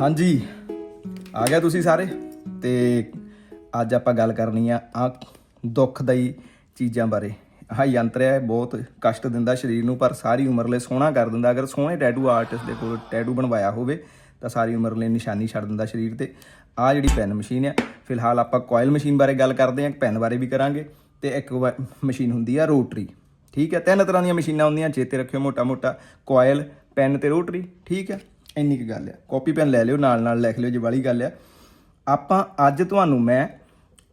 ਹਾਂਜੀ, ਆ ਗਿਆ ਤੁਸੀਂ ਸਾਰੇ? ਤੇ ਅੱਜ ਆਪਾਂ ਗੱਲ ਕਰਨੀ ਆ ਆ ਦੁੱਖਦਾਈ ਚੀਜ਼ਾਂ ਬਾਰੇ। ਆਹ ਯੰਤਰ ਹੈ, ਬਹੁਤ ਕਸ਼ਟ ਦਿੰਦਾ ਸਰੀਰ ਨੂੰ, ਪਰ ਸਾਰੀ ਉਮਰ ਲਈ ਸੋਹਣਾ ਕਰ ਦਿੰਦਾ। ਅਗਰ ਸੋਹਣੇ ਟੈਟੂ ਆਰਟਿਸਟ ਦੇ ਕੋਲ ਟੈਟੂ ਬਣਵਾਇਆ ਹੋਵੇ, ਤਾਂ ਸਾਰੀ ਉਮਰ ਲਈ ਨਿਸ਼ਾਨੀ ਛੱਡ ਦਿੰਦਾ ਸਰੀਰ ਤੇ। ਆ ਜਿਹੜੀ ਪੈਨ ਮਸ਼ੀਨ ਆ, ਫਿਲਹਾਲ ਆਪਾਂ ਕੋਇਲ ਮਸ਼ੀਨ ਬਾਰੇ ਗੱਲ ਕਰਦੇ ਹਾਂ ਪੈਨ ਬਾਰੇ ਵੀ ਕਰਾਂਗੇ, ਤੇ ਇੱਕ ਮਸ਼ੀਨ ਹੁੰਦੀ ਆ ਰੋਟਰੀ ਠੀਕ ਹੈ, ਤਿੰਨ ਤਰ੍ਹਾਂ ਦੀਆਂ ਮਸ਼ੀਨਾਂ ਹੁੰਦੀਆਂ, ਚੇਤੇ ਰੱਖਿਓ ਮੋਟਾ ਮੋਟਾ ਕੋਇਲ ਪੈਨ ਤੇ ਰੋਟਰੀ ਠੀਕ ਹੈ। ਇੰਨੀ ਕੁ ਗੱਲ ਆ। ਕਾਪੀ ਪੈਨ ਲੈ ਲਿਓ, ਨਾਲ ਨਾਲ ਲਿਖ ਲਿਓ, ਜੇ ਵਾਲੀ ਗੱਲ ਆ। ਆਪਾਂ, ਅੱਜ ਤੁਹਾਨੂੰ ਮੈਂ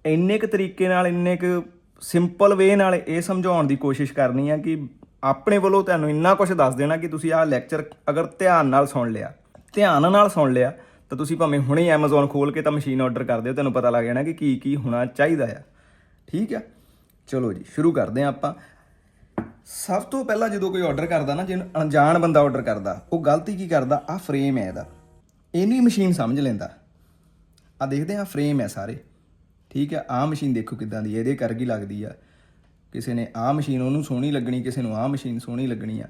ਇੰਨੇ ਕੁ ਤਰੀਕੇ ਨਾਲ, ਇੰਨੇ ਕੁ ਸਿੰਪਲ ਵੇ ਨਾਲ ਇਹ ਸਮਝਾਉਣ ਦੀ ਕੋਸ਼ਿਸ਼ ਕਰਨੀ ਆ ਕਿ ਆਪਣੇ ਵੱਲੋਂ ਤੁਹਾਨੂੰ ਇੰਨਾ ਕੁਝ ਦੱਸ ਦੇਣਾ ਕਿ ਤੁਸੀਂ ਆਹ ਲੈਕਚਰ ਅਗਰ ਧਿਆਨ ਨਾਲ ਸੁਣ ਲਿਆ, ਧਿਆਨ ਨਾਲ ਸੁਣ ਲਿਆ, ਤਾਂ ਤੁਸੀਂ ਭਾਵੇਂ ਹੁਣੇ Amazon ਖੋਲ ਕੇ ਤਾਂ ਮਸ਼ੀਨ ਆਰਡਰ ਕਰ ਦਿਓ, ਤੁਹਾਨੂੰ ਪਤਾ ਲੱਗ ਜਾਣਾ ਕਿ ਕੀ ਕੀ ਹੋਣਾ ਚਾਹੀਦਾ ਆ। ਠੀਕ ਆ? ਚਲੋ ਜੀ, ਸ਼ੁਰੂ ਕਰਦੇ ਆ ਆਪਾਂ। ਸਭ ਤੋਂ ਪਹਿਲਾਂ ਜਦੋਂ ਕੋਈ ਆਰਡਰ ਕਰਦਾ ਨਾ ਜਿਹਨੂੰ ਅਣਜਾਣ ਬੰਦਾ ਆਰਡਰ ਕਰਦਾ ਉਹ ਗਲਤੀ ਕੀ ਕਰਦਾ? ਆ ਫਰੇਮ ਹੈ ਇਹਦਾ। ਇਹਨੂੰ ਹੀ ਮਸ਼ੀਨ ਸਮਝ ਲੈਂਦਾ। ਆ ਦੇਖਦੇ ਆ ਫਰੇਮ ਹੈ ਸਾਰੇ। ਠੀਕ ਹੈ ਆ ਮਸ਼ੀਨ ਦੇਖੋ ਕਿਦਾਂ ਦੀ ਹੈ, ਇਹਦੇ ਕਰਗੀ ਲੱਗਦੀ ਆ। ਕਿਸੇ ਨੇ ਆ ਮਸ਼ੀਨ ਉਹਨੂੰ ਸੋਹਣੀ ਲੱਗਣੀ ਕਿਸੇ ਨੂੰ ਆ ਮਸ਼ੀਨ ਸੋਹਣੀ ਲੱਗਣੀ ਆ।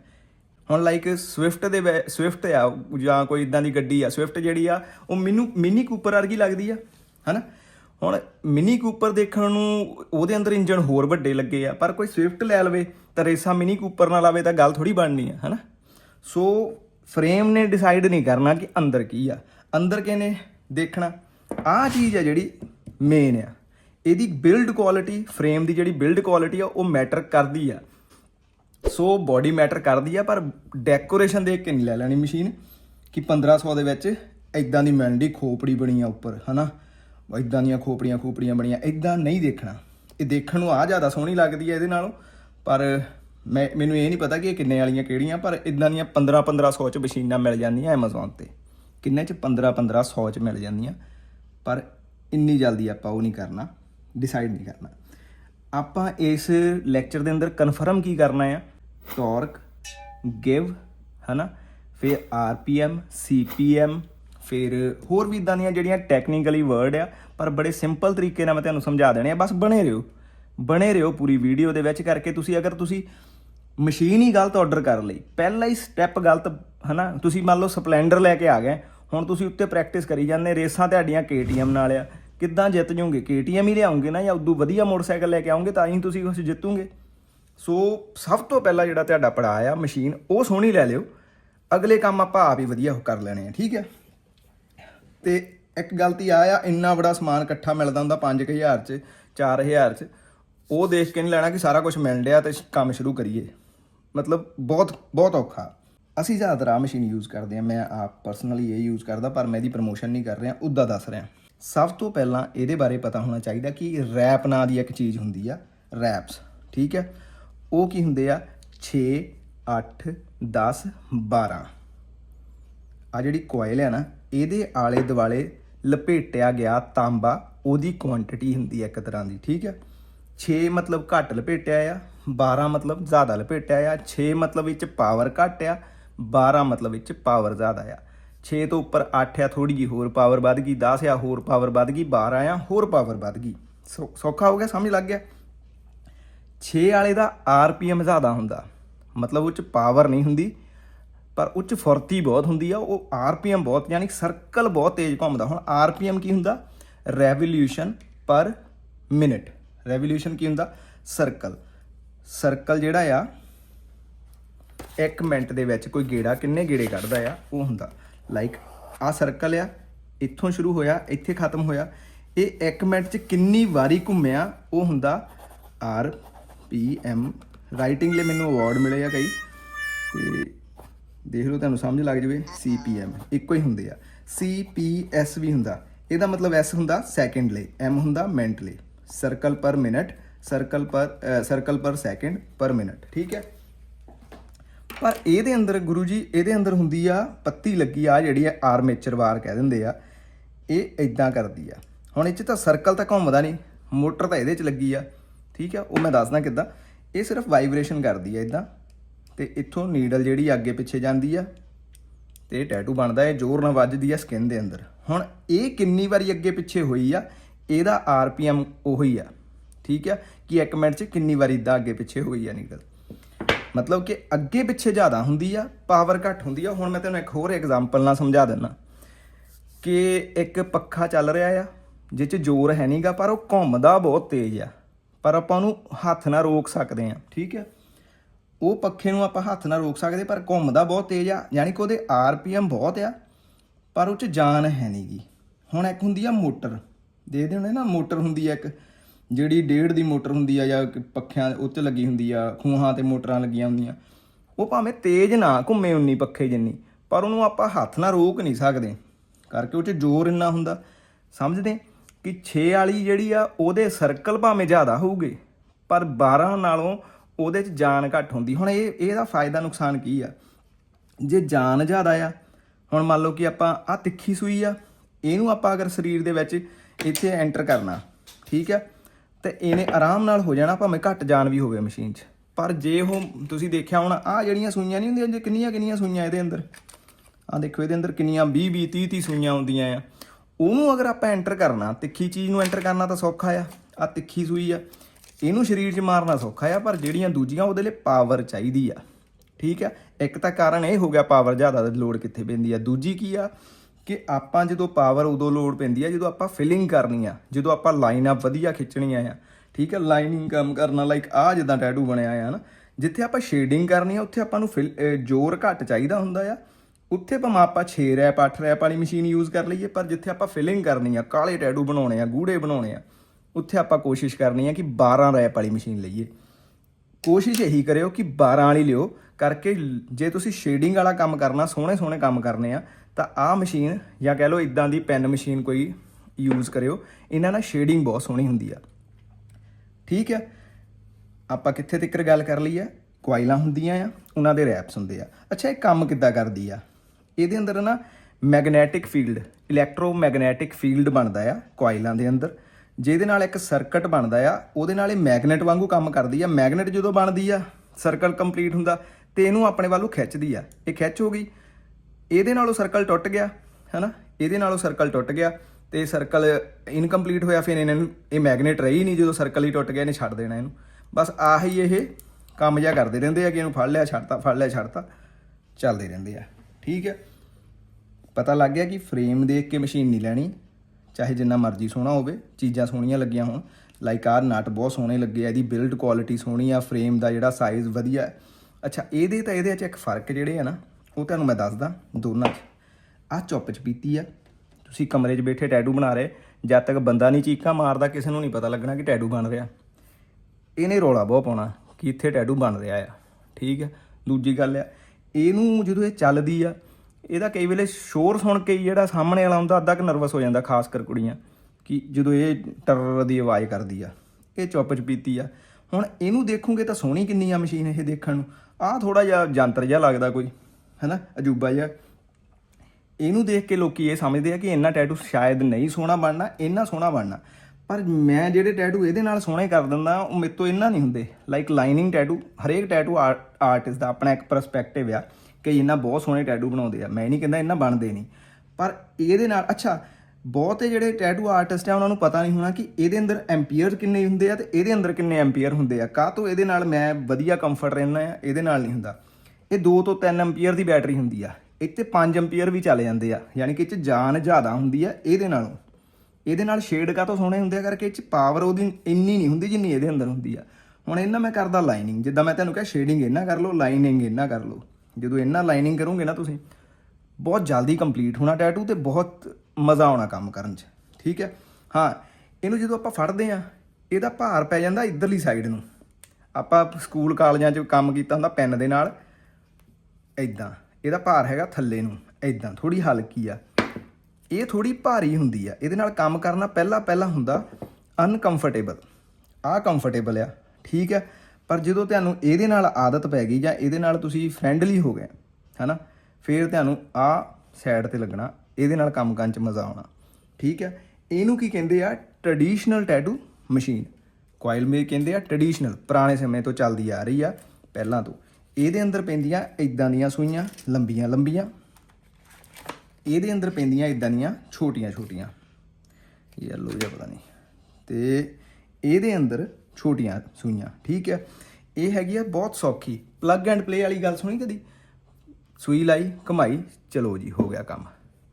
ਹੁਣ ਲਾਈਕ ਸਵਿਫਟ ਦੇ ਸਵਿਫਟ ਆ ਜਾਂ ਕੋਈ ਇਦਾਂ ਦੀ ਗੱਡੀ ਆ ਸਵਿਫਟ ਜਿਹੜੀ ਆ ਉਹ ਮੈਨੂੰ ਮਿਨੀ ਕੂਪਰ ਵਰਗੀ ਲੱਗਦੀ ਆ ਹਨਾ? ਹੁਣ ਮਿਨੀ ਕੂਪਰ ਦੇਖਣ ਨੂੰ ਉਹਦੇ ਅੰਦਰ ਇੰਜਨ ਹੋਰ ਵੱਡੇ ਲੱਗੇ ਆ, ਪਰ ਕੋਈ ਸਵਿਫਟ ਲੈ ਲਵੇ ਤਾਂ ਰੇਸਾ ਮਿਨੀ ਕੂਪਰ ਨਾਲ ਆਵੇ ਤਾਂ ਗੱਲ ਥੋੜੀ ਬਣਨੀ ਆ, ਹਨਾ? ਸੋ ਫਰੇਮ ਨੇ ਡਿਸਾਈਡ ਨਹੀਂ ਕਰਨਾ ਕਿ ਅੰਦਰ ਕੀ ਆ। ਅੰਦਰ ਕਿਨੇ ਦੇਖਣਾ? ਆਹ ਚੀਜ਼ ਆ ਜਿਹੜੀ ਮੇਨ ਆ। ਇਹਦੀ ਬਿਲਡ ਕੁਆਲਿਟੀ ਫਰੇਮ ਦੀ ਜਿਹੜੀ ਬਿਲਡ ਕੁਆਲਿਟੀ ਆ, ਉਹ ਮੈਟਰ ਕਰਦੀ ਆ। ਸੋ ਬਾਡੀ ਮੈਟਰ ਕਰਦੀ ਆ, ਪਰ ਡੈਕੋਰੇਸ਼ਨ ਦੇਖ ਕੇ ਨਹੀਂ ਲੈ ਲੈਣੀ ਮਸ਼ੀਨ ਕਿ 1500 ਦੇ ਵਿੱਚ ਇਦਾਂ ਦੀ ਮੈਂਡੀ ਖੋਪੜੀ ਬਣੀ ਆ ਉੱਪਰ, ਹਨਾ? ਇਦਾਂ ਦੀਆਂ ਖੋਪੜੀਆਂ ਖੋਪੜੀਆਂ ਬਣੀਆਂ ਇਦਾਂ ਨਹੀਂ ਦੇਖਣਾ। ਇਹ ਦੇਖਣ ਨੂੰ ਆ ਜ਼ਿਆਦਾ ਸੋਹਣੀ ਲੱਗਦੀ ਹੈ ਇਹਦੇ ਨਾਲੋਂ, ਪਰ ਮੈਂ, ਮੈਨੂੰ ਇਹ ਨਹੀਂ ਪਤਾ ਕਿ ਇਹ ਕਿੰਨੇ ਵਾਲੀਆਂ ਕਿਹੜੀਆਂ, ਪਰ ਇਦਾਂ ਦੀਆਂ 15 1500 ਚ ਮਸ਼ੀਨਾਂ ਮਿਲ ਜਾਂਦੀਆਂ Amazon ਤੇ। ਕਿੰਨੇ ਚ? 15 1500 ਚ ਮਿਲ ਜਾਂਦੀਆਂ। ਪਰ ਇੰਨੀ ਜਲਦੀ ਆਪਾਂ ਉਹ ਨਹੀਂ ਕਰਨਾ ਡਿਸਾਈਡ ਨਹੀਂ ਕਰਨਾ। ਆਪਾਂ ਇਸ ਲੈਕਚਰ ਦੇ ਅੰਦਰ ਕਨਫਰਮ ਕੀ ਕਰਨਾ ਆ? ਟਾਰਕ ਗਿਵ ਹਨਾ? ਫਿਰ ਆਰਪੀਐਮ ਸੀਪੀਐਮ ਫਿਰ ਹੋਰ ਵੀ ਇਦਾਂ ਦੀਆਂ ਜਿਹੜੀਆਂ ਟੈਕਨੀਕਲੀ ਵਰਡ ਆ, ਪਰ ਬੜੇ ਸਿੰਪਲ ਤਰੀਕੇ ਨਾਲ ਮੈਂ ਤੁਹਾਨੂੰ ਸਮਝਾ ਦੇਣੇ ਆ, ਬਸ ਬਣੇ ਰਹੋ ਬਣੇ ਰਹੋ ਪੂਰੀ ਵੀਡੀਓ ਦੇ ਵਿੱਚ ਕਰਕੇ ਤੁਸੀਂ ਅਗਰ ਤੁਸੀਂ ਮਸ਼ੀਨ ਹੀ ਗਲਤ ਆਰਡਰ ਕਰ ਲਈ, ਪਹਿਲਾ ਹੀ ਸਟੈਪ ਗਲਤ, ਹਨਾ, ਤੁਸੀਂ ਮੰਨ ਲਓ ਸਪਲੈਂਡਰ ਲੈ ਕੇ ਆ ਗਏ, ਹੁਣ ਤੁਸੀਂ ਉੱਤੇ ਪ੍ਰੈਕਟਿਸ ਕਰੀ ਜਾਂਦੇ, ਰੇਸਾਂ ਤੁਹਾਡੀਆਂ KTM ਨਾਲ ਆ, ਕਿੱਦਾਂ ਜਿੱਤ ਜਾਓਗੇ KTM ਹੀ ਲਿਆਉਂਗੇ ਨਾ ਜਾਂ ਉਦੋਂ ਵਧੀਆ ਮੋਟਰਸਾਈਕਲ ਲੈ ਕੇ ਆਉਂਗੇ, ਤਾਂ ਹੀ ਤੁਸੀਂ ਉਸ ਜਿੱਤੋਗੇ। ਸੋ ਸਭ ਤੋਂ ਪਹਿਲਾਂ ਜਿਹੜਾ ਤੁਹਾਡਾ ਪੜਾਅ ਆ ਮਸ਼ੀਨ ਉਹ ਸੋਹਣੀ ਲੈ ਲਿਓ, ਅਗਲੇ ਕੰਮ ਆਪਾਂ ਆਪ ਹੀ ਵਧੀਆ ਕਰ ਲੈਣੇ ਆ, ਠੀਕ ਹੈ? ਤੇ ਇੱਕ ਗਲਤੀ ਆ ਆ, ਇੰਨਾ ਬੜਾ ਸਮਾਨ ਇਕੱਠਾ ਮਿਲਦਾ ਹੁੰਦਾ 5000 ਚ 4000 ਚ, ਉਹ ਦੇਖ ਕੇ ਨਹੀਂ ਲੈਣਾ ਕਿ ਸਾਰਾ ਕੁਝ ਮਿਲ ਰਿਹਾ ਤੇ ਕੰਮ ਸ਼ੁਰੂ ਕਰੀਏ। ਮਤਲਬ ਬਹੁਤ ਬਹੁਤ ਔਖਾ। ਅਸੀਂ ਜ਼ਿਆਦਾਤਰ ਆ ਮਸ਼ੀਨ ਯੂਜ਼ ਕਰਦੇ ਆ ਮੈਂ ਆਪ ਪਰਸਨਲੀ ਇਹ ਯੂਜ਼ ਕਰਦਾ, ਪਰ ਮੈਂ ਇਹਦੀ ਪ੍ਰਮੋਸ਼ਨ ਨਹੀਂ ਕਰ ਰਿਹਾ, ਉੱਦਾਂ ਦੱਸ ਰਿਹਾ। ਸਭ ਤੋਂ ਪਹਿਲਾਂ ਇਹਦੇ ਬਾਰੇ ਪਤਾ ਹੋਣਾ ਚਾਹੀਦਾ ਕਿ ਰੈਪ ਨਾਂ ਦੀ ਇੱਕ ਚੀਜ਼ ਹੁੰਦੀ ਆ ਰੈਪਸ ਠੀਕ ਹੈ? ਉਹ ਕੀ ਹੁੰਦੇ ਆ? 6 8 10 12 ਆ ਜਿਹੜੀ ਕੋਇਲ ਹੈ ਨਾ ਇਹਦੇ ਆਲੇ ਦੁਆਲੇ ਲਪੇਟਿਆ ਗਿਆ ਤਾਂਬਾ, ਉਹਦੀ ਕੁਆਂਟੀਟੀ ਹੁੰਦੀ ਹੈ ਇੱਕ ਤਰ੍ਹਾਂ ਦੀ, ਠੀਕ ਹੈ? 6 ਮਤਲਬ ਘੱਟ ਲਪੇਟਿਆ ਆ 12 ਮਤਲਬ ਜ਼ਿਆਦਾ ਲਪੇਟਿਆ ਆ 6 ਮਤਲਬ ਵਿੱਚ ਪਾਵਰ ਘੱਟ ਆ 12 ਮਤਲਬ ਵਿੱਚ ਪਾਵਰ ਜ਼ਿਆਦਾ ਆ। 6 ਤੋਂ ਉੱਪਰ 8 ਆ ਥੋੜੀ ਜੀ ਹੋਰ ਪਾਵਰ ਵੱਧ ਗਈ 10 ਆ, ਹੋਰ ਪਾਵਰ ਵੱਧ ਗਈ 12 ਆ, ਹੋਰ ਪਾਵਰ ਵੱਧ ਗਈ। ਸੌ- ਸੌਖਾ ਹੋ ਗਿਆ, ਸਮਝ ਲੱਗ ਗਿਆ? 6 ਵਾਲੇ ਦਾ ਆਰਪੀਐਮ ਜ਼ਿਆਦਾ ਹੁੰਦਾ, ਮਤਲਬ ਉਹ ਚ ਪਾਵਰ ਨਹੀਂ ਹੁੰਦੀ ਪਰ ਉੱਚ ਫੁਰਤੀ ਬਹੁਤ ਹੁੰਦੀ ਆ, ਉਹ ਆਰਪੀਐਮ ਬਹੁਤ, ਯਾਨੀ ਸਰਕਲ ਬਹੁਤ ਤੇਜ਼ ਘੁੰਮਦਾ। ਹੁਣ ਆਰਪੀਐਮ ਕੀ ਹੁੰਦਾ? ਰੈਵੋਲੂਸ਼ਨ ਪਰ ਮਿੰਟ ਰੈਵੋਲੂਸ਼ਨ ਕੀ ਹੁੰਦਾ? ਸਰਕਲ। ਸਰਕਲ ਜਿਹੜਾ ਆ 1 ਮਿੰਟ ਦੇ ਵਿੱਚ ਕੋਈ ਗੇੜਾ ਕਿੰਨੇ ਗੇੜੇ ਕੱਢਦਾ ਆ, ਉਹ ਹੁੰਦਾ। ਲਾਈਕ ਆ ਸਰਕਲ ਆ, ਇੱਥੋਂ ਸ਼ੁਰੂ ਹੋਇਆ, ਇੱਥੇ ਖਤਮ ਹੋਇਆ। ਇਹ 1 ਮਿੰਟ 'ਚ ਕਿੰਨੀ ਵਾਰੀ ਘੁੰਮਿਆ, ਉਹ ਹੁੰਦਾ ਆਰ ਪੀ ਐਮ ਰਾਈਟਿੰਗ ਲਈ ਮੈਨੂੰ ਅਵਾਰਡ ਮਿਲੇ ਆ ਕਈ। ਤੇ ਦੇਖ ਲਓ, ਤੁਹਾਨੂੰ ਸਮਝ ਲੱਗ ਜਾਵੇ CPM ਇੱਕੋ ਹੀ ਹੁੰਦੇ ਆ। CPS ਵੀ ਹੁੰਦਾ। ਇਹਦਾ ਮਤਲਬ S ਹੁੰਦਾ ਸੈਕਿੰਡ ਲਈ M ਹੁੰਦਾ ਮਿੰਟ ਲਈ ਸਰਕਲ ਪਰ ਮਿੰਟ ਸਰਕਲ ਪਰ ਸਰਕਲ ਪਰ ਸੈਕਿੰਡ ਪਰ ਮਿੰਟ ਠੀਕ ਹੈ? ਪਰ ਇਹਦੇ ਅੰਦਰ ਗੁਰੂ ਜੀ, ਇਹਦੇ ਅੰਦਰ ਹੁੰਦੀ ਆ ਪੱਤੀ ਲੱਗੀ ਆ, ਜਿਹੜੀ ਆ ਆਰਮੇਚਰ ਵਾਰ ਕਹਿ ਦਿੰਦੇ ਆ। ਇਹ ਇਦਾਂ ਕਰਦੀ ਆ। ਹੁਣ ਇਹ ਚ ਤਾਂ ਸਰਕਲ ਤਾਂ ਘੁੰਮਦਾ ਨਹੀਂ, ਮੋਟਰ ਤਾਂ ਇਹਦੇ ਚ ਲੱਗੀ ਆ, ਠੀਕ ਆ? ਉਹ ਮੈਂ ਦੱਸਦਾ ਕਿੱਦਾਂ। ਇਹ ਸਿਰਫ ਵਾਈਬ੍ਰੇਸ਼ਨ ਕਰਦੀ ਆ ਇਦਾਂ ਤੇ ਇੱਥੋਂ ਨੀਡਲ ਜਿਹੜੀ ਅੱਗੇ ਪਿੱਛੇ ਜਾਂਦੀ ਆ, ਤੇ ਟੈਟੂ ਬਣਦਾ ਹੈ ਜ਼ੋਰ ਨਾਲ ਵੱਜਦੀ ਆ ਸਕਿਨ ਦੇ ਅੰਦਰ। ਹੁਣ ਇਹ ਕਿੰਨੀ ਵਾਰੀ ਅੱਗੇ ਪਿੱਛੇ ਹੋਈ ਆ, ਇਹਦਾ ਆਰਪੀਐਮ ਉਹੀ ਆ, ਠੀਕ ਆ? ਕਿ 1 ਮਿੰਟ 'ਚ ਕਿੰਨੀ ਵਾਰੀ ਇਦਾਂ ਅੱਗੇ ਪਿੱਛੇ ਹੋਈ ਆ ਨੀਡਲ? ਮਤਲਬ ਕਿ ਅੱਗੇ ਪਿੱਛੇ ਜ਼ਿਆਦਾ ਹੁੰਦੀ ਆ ਪਾਵਰ ਘੱਟ ਹੁੰਦੀ ਆ। ਹੁਣ ਮੈਂ ਤੈਨੂੰ ਇੱਕ ਹੋਰ ਐਗਜ਼ਾਮਪਲ ਨਾਲ ਸਮਝਾ ਦਿੰਦਾ ਕਿ ਇੱਕ ਪੱਖਾ ਚੱਲ ਰਿਹਾ ਆ, ਜਿਹ 'ਚ ਜ਼ੋਰ ਹੈ ਨਹੀਂਗਾ ਪਰ ਉਹ ਘੁੰਮਦਾ ਬਹੁਤ ਤੇਜ਼ ਆ। ਪਰ ਆਪਾਂ ਉਹਨੂੰ ਹੱਥ ਨਾਲ ਰੋਕ ਸਕਦੇ ਆ, ਠੀਕ ਆ? ਉਹ ਪੱਖੇ ਨੂੰ ਆਪਾਂ ਹੱਥ ਨਾਲ ਰੋਕ ਸਕਦੇ, ਪਰ ਘੁੰਮਦਾ ਬਹੁਤ ਤੇਜ਼ ਆ, ਯਾਨੀ ਕਿ ਉਹਦੇ ਆਰਪੀਐਮ ਬਹੁਤ ਆ, ਪਰ ਉਹ 'ਚ ਜਾਨ ਹੈ ਨਹੀਂਗੀ ਹੁਣ ਇੱਕ ਹੁੰਦੀ ਆ ਮੋਟਰ, ਦੇਖਦੇ ਹੋਣੇ ਨਾ, ਮੋਟਰ ਹੁੰਦੀ ਆ ਇੱਕ, ਜਿਹੜੀ ਡੇਢ ਦੀ ਮੋਟਰ ਹੁੰਦੀ ਆ ਜਾਂ ਪੱਖਿਆਂ ਉਹ 'ਚ ਲੱਗੀ ਹੁੰਦੀ ਆ, ਖੂਹਾਂ ਤੇ ਮੋਟਰਾਂ ਲੱਗੀਆਂ ਹੁੰਦੀਆਂ, ਉਹ ਭਾਵੇਂ ਤੇਜ਼ ਨਾ ਘੁੰਮੇ ਉਨੀ ਪੱਖੇ ਜਿੰਨੀ, ਪਰ ਉਹਨੂੰ ਆਪਾਂ ਹੱਥ ਨਾਲ ਰੋਕ ਨਹੀਂ ਸਕਦੇ, ਕਰਕੇ ਉਹ 'ਚ ਜ਼ੋਰ ਇੰਨਾ ਹੁੰਦਾ। ਸਮਝਦੇ? ਕਿ 6 ਵਾਲੀ ਜਿਹੜੀ ਆ, ਉਹਦੇ ਸਰਕਲ ਭਾਵੇਂ ਜ਼ਿਆਦਾ ਹੋਊਗੇ, ਪਰ 12 ਨਾਲੋਂ ਉਹਦੇ 'ਚ ਜਾਨ ਘੱਟ ਹੁੰਦੀ। ਹੁਣ ਇਹ, ਇਹਦਾ ਫਾਇਦਾ ਨੁਕਸਾਨ ਕੀ ਆ? ਜੇ ਜਾਨ ਜ਼ਿਆਦਾ ਆ, ਹੁਣ ਮੰਨ ਲਓ ਕਿ ਆਪਾਂ ਆ ਤਿੱਖੀ ਸੂਈ ਆ, ਇਹਨੂੰ ਆਪਾਂ ਅਗਰ ਸਰੀਰ ਦੇ ਵਿੱਚ ਇੱਥੇ ਐਂਟਰ ਕਰਨਾ, ਠੀਕ ਆ, ਤੇ ਇਹਨੇ ਆਰਾਮ ਨਾਲ ਹੋ ਜਾਣਾ, ਭਾਵੇਂ ਘੱਟ ਜਾਨ ਵੀ ਹੋਵੇ ਮਸ਼ੀਨ 'ਚ। ਪਰ ਜੇ ਉਹ, ਤੁਸੀਂ ਦੇਖਿਆ ਹੁਣ ਆ ਜਿਹੜੀਆਂ ਸੂਈਆਂ ਨਹੀਂ ਹੁੰਦੀਆਂ, ਜੇ ਕਿੰਨੀਆਂ ਕਿੰਨੀਆਂ ਸੂਈਆਂ ਇਹਦੇ ਅੰਦਰ? ਆ ਦੇਖੋ, ਇਹਦੇ ਅੰਦਰ ਕਿੰਨੀਆਂ 20 20 30 30 ਸੂਈਆਂ ਹੁੰਦੀਆਂ ਆ। ਉਹਨੂੰ ਅਗਰ ਆਪਾਂ ਐਂਟਰ ਕਰਨਾ, ਤਿੱਖੀ ਚੀਜ਼ ਨੂੰ ਐਂਟਰ ਕਰਨਾ ਤਾਂ ਸੌਖਾ ਆ। ਆ ਤਿੱਖੀ ਸੂਈ ਆ ਇਹਨੂੰ ਸਰੀਰ 'ਚ ਮਾਰਨਾ ਸੌਖਾ ਆ, ਪਰ ਜਿਹੜੀਆਂ ਦੂਜੀਆਂ ਉਹਦੇ ਲਈ ਪਾਵਰ ਚਾਹੀਦੀ ਆ। ਠੀਕ ਆ? ਇੱਕ ਤਾਂ ਕਾਰਨ ਇਹ ਹੋ ਗਿਆ ਪਾਵਰ ਜ਼ਿਆਦਾ ਦੀ ਲੋਡ ਕਿੱਥੇ ਪੈਂਦੀ ਆ। ਦੂਜੀ ਕੀ ਆ ਕਿ ਆਪਾਂ ਜਦੋਂ ਪਾਵਰ ਉਦੋਂ ਲੋਡ ਪੈਂਦੀ ਆ ਜਦੋਂ ਆਪਾਂ ਫਿਲਿੰਗ ਕਰਨੀ ਆ, ਜਦੋਂ ਆਪਾਂ ਲਾਈਨਾਂ ਵਧੀਆ ਖਿੱਚਣੀਆਂ ਆ। ਠੀਕ ਆ? ਲਾਈਨਿੰਗ ਕੰਮ ਕਰਨਾ ਲਾਈਕ ਆ ਜਿੱਦਾਂ ਟੈਟੂ ਬਣਿਆ ਆ ਨਾ, ਜਿੱਥੇ ਆਪਾਂ ਸ਼ੇਡਿੰਗ ਕਰਨੀ ਆ, ਉੱਥੇ ਆਪਾਂ ਨੂੰ ਫਿਲ- ਜ਼ੋਰ ਘੱਟ ਚਾਹੀਦਾ ਹੁੰਦਾ ਆ। ਉੱਥੇ ਭਾਵੇਂ ਆਪਾਂ 6 ਰੈਪ 8 ਰੈਪ ਵਾਲੀ ਮਸ਼ੀਨ ਯੂਜ਼ ਕਰ ਲਈਏ, ਪਰ ਜਿੱਥੇ ਆਪਾਂ ਫਿਲਿੰਗ ਕਰਨੀ ਆ, ਕਾਲੇ ਟੈਟੂ ਬਣਾਉਣੇ ਆ, ਗੂੜੇ ਬਣਾਉਣੇ ਆ ਉੱਥੇ ਆਪਾਂ ਕੋਸ਼ਿਸ਼ ਕਰਨੀ ਆ ਕਿ 12 ਰੈਪ ਵਾਲੀ ਮਸ਼ੀਨ ਲਈਏ। ਕੋਸ਼ਿਸ਼ ਇਹੀ ਕਰਿਓ ਕਿ 12 ਵਾਲੀ ਲਿਓ, ਕਰਕੇ ਜੇ ਤੁਸੀਂ ਸ਼ੇਡਿੰਗ ਵਾਲਾ ਕੰਮ ਕਰਨਾ ਸੋਹਣੇ ਸੋਹਣੇ ਕੰਮ ਕਰਨੇ ਆ, ਤਾਂ ਆਹ ਮਸ਼ੀਨ ਜਾਂ ਕਹਿ ਲਓ ਇਦਾਂ ਦੀ ਪੈਨ ਮਸ਼ੀਨ ਕੋਈ ਯੂਜ਼ ਕਰਿਓ, ਇਹਨਾਂ ਨਾਲ ਸ਼ੇਡਿੰਗ ਬਹੁਤ ਸੋਹਣੀ ਹੁੰਦੀ ਆ। ਠੀਕ ਆ? ਆਪਾਂ ਕਿੱਥੇ ਤੱਕ ਗੱਲ ਕਰ ਲਈ ਆ? ਕੁਆਇਲਾਂ ਹੁੰਦੀਆਂ ਆ, ਉਹਨਾਂ ਦੇ ਰੈਪਸ ਹੁੰਦੇ ਆ। ਅੱਛਾ, ਇਹ ਕੰਮ ਕਿੱਦਾਂ ਕਰਦੀ ਆ? ਇਹਦੇ ਅੰਦਰ ਨਾ ਮੈਗਨੈਟਿਕ ਫੀਲਡ ਇਲੈਕਟ੍ਰੋਮੈਗਨੈਟਿਕ ਫੀਲਡ ਬਣਦਾ ਆ ਕੁਆਇਲਾਂ ਦੇ ਅੰਦਰ। ਜਿਹਦੇ ਨਾਲ ਇੱਕ ਸਰਕਟ ਬਣਦਾ ਆ, ਉਹਦੇ ਨਾਲ ਇਹ ਮੈਗਨੇਟ ਵਾਂਗੂ ਕੰਮ ਕਰਦੀ ਆ। ਮੈਗਨੇਟ ਜਦੋਂ ਬਣਦੀ ਆ, ਸਰਕਲ ਕੰਪਲੀਟ ਹੁੰਦਾ, ਤੇ ਇਹਨੂੰ ਆਪਣੇ ਵੱਲੋਂ ਖਿੱਚਦੀ ਆ। ਇਹ ਖਿੱਚ ਹੋ ਗਈ। ਇਹਦੇ ਨਾਲੋਂ ਸਰਕਲ ਟੁੱਟ ਗਿਆ, ਹੈਨਾ? ਇਹਦੇ ਨਾਲੋਂ ਸਰਕਲ ਟੁੱਟ ਗਿਆ, ਤੇ ਸਰਕਲ ਇਨਕੰਪਲੀਟ ਹੋਇਆ, ਫਿਰ ਇਹਨਾਂ ਨੂੰ ਇਹ ਮੈਗਨੇਟ ਰਹੀ ਨਹੀਂ ਜਦੋਂ ਸਰਕਲ ਹੀ ਟੁੱਟ ਗਿਆ, ਇਹਨੇ ਛੱਡ ਦੇਣਾ ਇਹਨੂੰ। ਬਸ ਆਹੀ ਇਹ ਕੰਮ ਜਿਹਾ ਕਰਦੇ ਰਹਿੰਦੇ ਆ ਕਿ ਇਹਨੂੰ ਫੜ ਲਿਆ, ਛੱਡਤਾ, ਫੜ ਲਿਆ, ਛੱਡਤਾ, ਚੱਲਦੇ ਰਹਿੰਦੇ ਆ। ਠੀਕ ਹੈ ਪਤਾ ਲੱਗ ਗਿਆ ਕਿ ਫਰੇਮ ਦੇਖ ਕੇ ਮਸ਼ੀਨ ਨਹੀਂ ਲੈਣੀ। ਚਾਹੇ ਜਿੰਨਾ ਮਰਜ਼ੀ ਸੋਹਣਾ ਹੋਵੇ, ਚੀਜ਼ਾਂ ਸੋਹਣੀਆਂ ਲੱਗੀਆਂ ਹੋਣ। ਲਾਈਕ ਆਰ ਨਟ ਬਹੁਤ ਸੋਹਣੇ ਲੱਗੇ ਆ, ਇਹਦੀ ਬਿਲਡ ਕੁਆਲਿਟੀ ਸੋਹਣੀ ਆ ਫਰੇਮ ਦਾ ਜਿਹੜਾ ਸਾਈਜ਼ ਵਧੀਆ ਹੈ। ਅੱਛਾ, ਇਹਦੇ ਤਾਂ ਇਹਦੇ 'ਚ ਇੱਕ ਫ਼ਰਕ ਜਿਹੜੇ ਆ ਨਾ, ਉਹ ਤੁਹਾਨੂੰ ਮੈਂ ਦੱਸਦਾ ਦੋਨਾਂ 'ਚ। ਆ ਚੁੱਪ ਚਪੀਤੀ ਆ। ਤੁਸੀਂ ਕਮਰੇ 'ਚ ਬੈਠੇ ਟੈਟੂ ਬਣਾ ਰਹੇ, ਜਦ ਤੱਕ ਬੰਦਾ ਨਹੀਂ ਚੀਕਾਂ ਮਾਰਦਾ, ਕਿਸੇ ਨੂੰ ਨਹੀਂ ਪਤਾ ਲੱਗਣਾ ਕਿ ਟੈਟੂ ਬਣ ਰਿਹਾ। ਇਹਨੇ ਰੋਲਾ ਬਹੁਤ ਪਾਉਣਾ ਕਿ ਇੱਥੇ ਟੈਟੂ ਬਣ ਰਿਹਾ ਆ। ਠੀਕ ਹੈ ਦੂਜੀ ਗੱਲ ਆ, ਇਹਨੂੰ ਜਦੋਂ ਇਹ ਚੱਲਦੀ ਆ ਇਹਦਾ ਕਈ ਵੇਲੇ ਸ਼ੋਰ ਸੁਣ ਕੇ ਹੀ ਜਿਹੜਾ ਸਾਹਮਣੇ ਵਾਲਾ ਹੁੰਦਾ, ਅੱਧਾ ਕਿ ਨਰਵਸ ਹੋ ਜਾਂਦਾ ਖਾਸ ਕਰ ਕੁੜੀਆਂ, ਕਿ ਜਦੋਂ ਇਹ ਟਰ ਦੀ ਆਵਾਜ਼ ਕਰਦੀ ਆ, ਇਹ ਚੁੱਪ ਚਪੀਤੀ ਆ। ਹੁਣ ਇਹਨੂੰ ਦੇਖੋਗੇ ਤਾਂ ਸੋਹਣੀ ਕਿੰਨੀ ਆ ਮਸ਼ੀਨ ਇਹ ਦੇਖਣ ਨੂੰ। ਆਹ ਥੋੜਾ ਜਿਹਾ ਜੰਤਰ ਜਿਹਾ ਲੱਗਦਾ ਕੋਈ, ਹੈਨਾ, ਅਜੂਬਾ ਜਿਹਾ। ਇਹਨੂੰ ਦੇਖ ਕੇ ਲੋਕੀ ਇਹ ਸਮਝਦੇ ਆ ਕਿ ਇੰਨਾ ਟੈਟੂ ਸ਼ਾਇਦ ਨਹੀਂ ਸੋਹਣਾ ਬਣਨਾ, ਇੰਨਾ ਸੋਹਣਾ ਬਣਨਾ। ਪਰ ਮੈਂ ਜਿਹੜੇ ਟੈਟੂ ਇਹਦੇ ਨਾਲ ਸੋਹਣੇ ਕਰ ਦਿੰਦਾ, ਉਹ ਮੇਰੇ ਤੋਂ ਇੰਨਾ ਨਹੀਂ ਹੁੰਦੇ। ਲਾਈਕ ਲਾਈਨਿੰਗ ਟੈਟੂ ਹਰੇਕ ਟੈਟੂ ਆਰਟਿਸਟ ਦਾ ਆਪਣਾ ਇੱਕ ਪਰਸਪੈਕਟਿਵ ਆ। ਕਿ ਇਹਨਾਂ ਬਹੁਤ ਸੋਹਣੇ ਟੈਟੂ ਬਣਾਉਂਦੇ ਆ। ਮੈਂ ਨਹੀਂ ਕਹਿੰਦਾ ਇਹਨਾਂ ਬਣਦੇ ਨਹੀਂ। ਪਰ ਇਹਦੇ ਨਾਲ, ਅੱਛਾ, ਬਹੁਤੇ ਜਿਹੜੇ ਟੈਟੂ ਆਰਟਿਸਟ ਆ, ਉਹਨਾਂ ਨੂੰ ਪਤਾ ਨਹੀਂ ਹੋਣਾ ਕਿ ਇਹਦੇ ਅੰਦਰ ਐਂਪੀਅਰ ਕਿੰਨੇ ਹੁੰਦੇ ਆ ਤੇ ਇਹਦੇ ਅੰਦਰ ਕਿੰਨੇ ਐਂਪੀਅਰ ਹੁੰਦੇ ਆ। ਕਾਹ ਤੋਂ ਇਹਦੇ ਨਾਲ ਮੈਂ ਵਧੀਆ ਕੰਫਰਟ ਰਹਿੰਦਾ ਆ, ਇਹਦੇ ਨਾਲ ਨਹੀਂ ਹੁੰਦਾ। ਇਹ 2 ਤੋਂ 3 ਐਂਪੀਅਰ ਦੀ ਬੈਟਰੀ ਹੁੰਦੀ ਆ। ਇੱਥੇ 5 ਐਂਪੀਅਰ ਵੀ ਚੱਲ ਜਾਂਦੇ ਆ। ਯਾਨੀ ਕਿ ਇਹ ਚ ਜਾਨ ਜ਼ਿਆਦਾ ਹੁੰਦੀ ਆ ਇਹਦੇ ਨਾਲੋਂ। ਇਹਦੇ ਨਾਲ ਸ਼ੇਡ ਕਾ ਤੋਂ ਸੋਹਣੇ ਹੁੰਦੇ ਆ? ਕਰਕੇ ਇਹ ਚ ਪਾਵਰ ਉਹਦੀ ਇੰਨੀ ਨਹੀਂ ਹੁੰਦੀ ਜਿੰਨੀ ਇਹਦੇ ਅੰਦਰ ਹੁੰਦੀ ਆ। ਹੁਣ ਇਹਨਾਂ ਮੈਂ ਕਰਦਾ ਲਾਈਨਿੰਗ ਜਿੱਦਾਂ ਮੈਂ ਤੁਹਾਨੂੰ ਕਿਹਾ ਸ਼ੇਡਿੰਗ ਇਹਨਾਂ ਕਰ ਲਓ ਲਾਈਨਿੰਗ ਇਹਨਾਂ ਕਰ ਲਓ। ਜਦੋਂ ਇਹਨਾਂ ਲਾਈਨਿੰਗ ਕਰੋਗੇ ਨਾ ਤੁਸੀਂ, ਬਹੁਤ ਜਲਦੀ ਕੰਪਲੀਟ ਹੋਣਾ ਟੈਟੂ ਤੇ ਬਹੁਤ ਮਜ਼ਾ ਆਉਣਾ ਕੰਮ ਕਰਨ 'ਚ, ਠੀਕ ਹੈ? ਹਾਂ, ਇਹਨੂੰ ਜਦੋਂ ਆਪਾਂ ਫੜਦੇ ਆ ਇਹਦਾ ਭਾਰ ਪੈ ਜਾਂਦਾ ਇਧਰਲੀ ਸਾਈਡ ਨੂੰ। ਆਪਾਂ ਸਕੂਲ ਕਾਲਜਾਂ 'ਚ ਕੰਮ ਕੀਤਾ ਹੁੰਦਾ ਪੈਨ ਦੇ ਨਾਲ ਇਦਾਂ ਇਹਦਾ ਭਾਰ ਹੈਗਾ ਥੱਲੇ ਨੂੰ ਇਦਾਂ ਥੋੜੀ ਹਲਕੀ ਆ। ਇਹ ਥੋੜੀ ਭਾਰੀ ਹੁੰਦੀ ਆ, ਇਹਦੇ ਨਾਲ ਕੰਮ ਕਰਨਾ ਪਹਿਲਾਂ ਪਹਿਲਾਂ ਹੁੰਦਾ ਅਨਕੰਫਰਟੇਬਲ ਆ ਕੰਫਰਟੇਬਲ ਆ, ਠੀਕ ਹੈ? ਪਰ ਜਦੋਂ ਤੁਹਾਨੂੰ ਇਹਦੇ ਨਾਲ ਆਦਤ ਪੈ ਗਈ ਜਾਂ ਇਹਦੇ ਨਾਲ ਤੁਸੀਂ ਫ੍ਰੈਂਡਲੀ ਹੋ ਗਏ, ਹਨਾ, ਫਿਰ ਤੁਹਾਨੂੰ ਆ ਸਾਈਡ ਤੇ ਲੱਗਣਾ, ਇਹਦੇ ਨਾਲ ਕੰਮ ਕਰਨ ਚ ਮਜ਼ਾ ਆਉਣਾ। ਠੀਕ ਹੈ? ਇਹਨੂੰ ਕੀ ਕਹਿੰਦੇ ਆ? ਟ੍ਰੈਡੀਸ਼ਨਲ ਟੈਟੂ ਮਸ਼ੀਨ ਕੋਇਲ ਮੇ ਕਹਿੰਦੇ ਆ ਟ੍ਰੈਡੀਸ਼ਨਲ ਪੁਰਾਣੇ ਸਮੇਂ ਤੋਂ ਚੱਲਦੀ ਆ ਰਹੀ ਆ, ਪਹਿਲਾਂ ਤੋਂ। ਇਹਦੇ ਅੰਦਰ ਪੈਂਦੀਆਂ ਇਦਾਂ ਦੀਆਂ ਸੂਈਆਂ, ਲੰਬੀਆਂ ਲੰਬੀਆਂ। ਇਹਦੇ ਅੰਦਰ ਪੈਂਦੀਆਂ ਇਦਾਂ ਦੀਆਂ ਛੋਟੀਆਂ ਛੋਟੀਆਂ ਯੈਲੋ ਜਿਹਾ ਪਤਾ ਨਹੀਂ। ਤੇ ਇਹਦੇ ਅੰਦਰ ਛੋਟੀਆਂ ਸੂਈਆਂ, ਠੀਕ ਹੈ? ਇਹ ਹੈਗੀ ਆ ਬਹੁਤ ਸੌਖੀ। ਪਲੱਗ ਐਂਡ ਪਲੇ ਵਾਲੀ ਗੱਲ ਸੁਣੀ ਕਦੀ? ਸੂਈ ਲਾਈ ਕਮਾਈ ਚਲੋ ਜੀ, ਹੋ ਗਿਆ ਕੰਮ।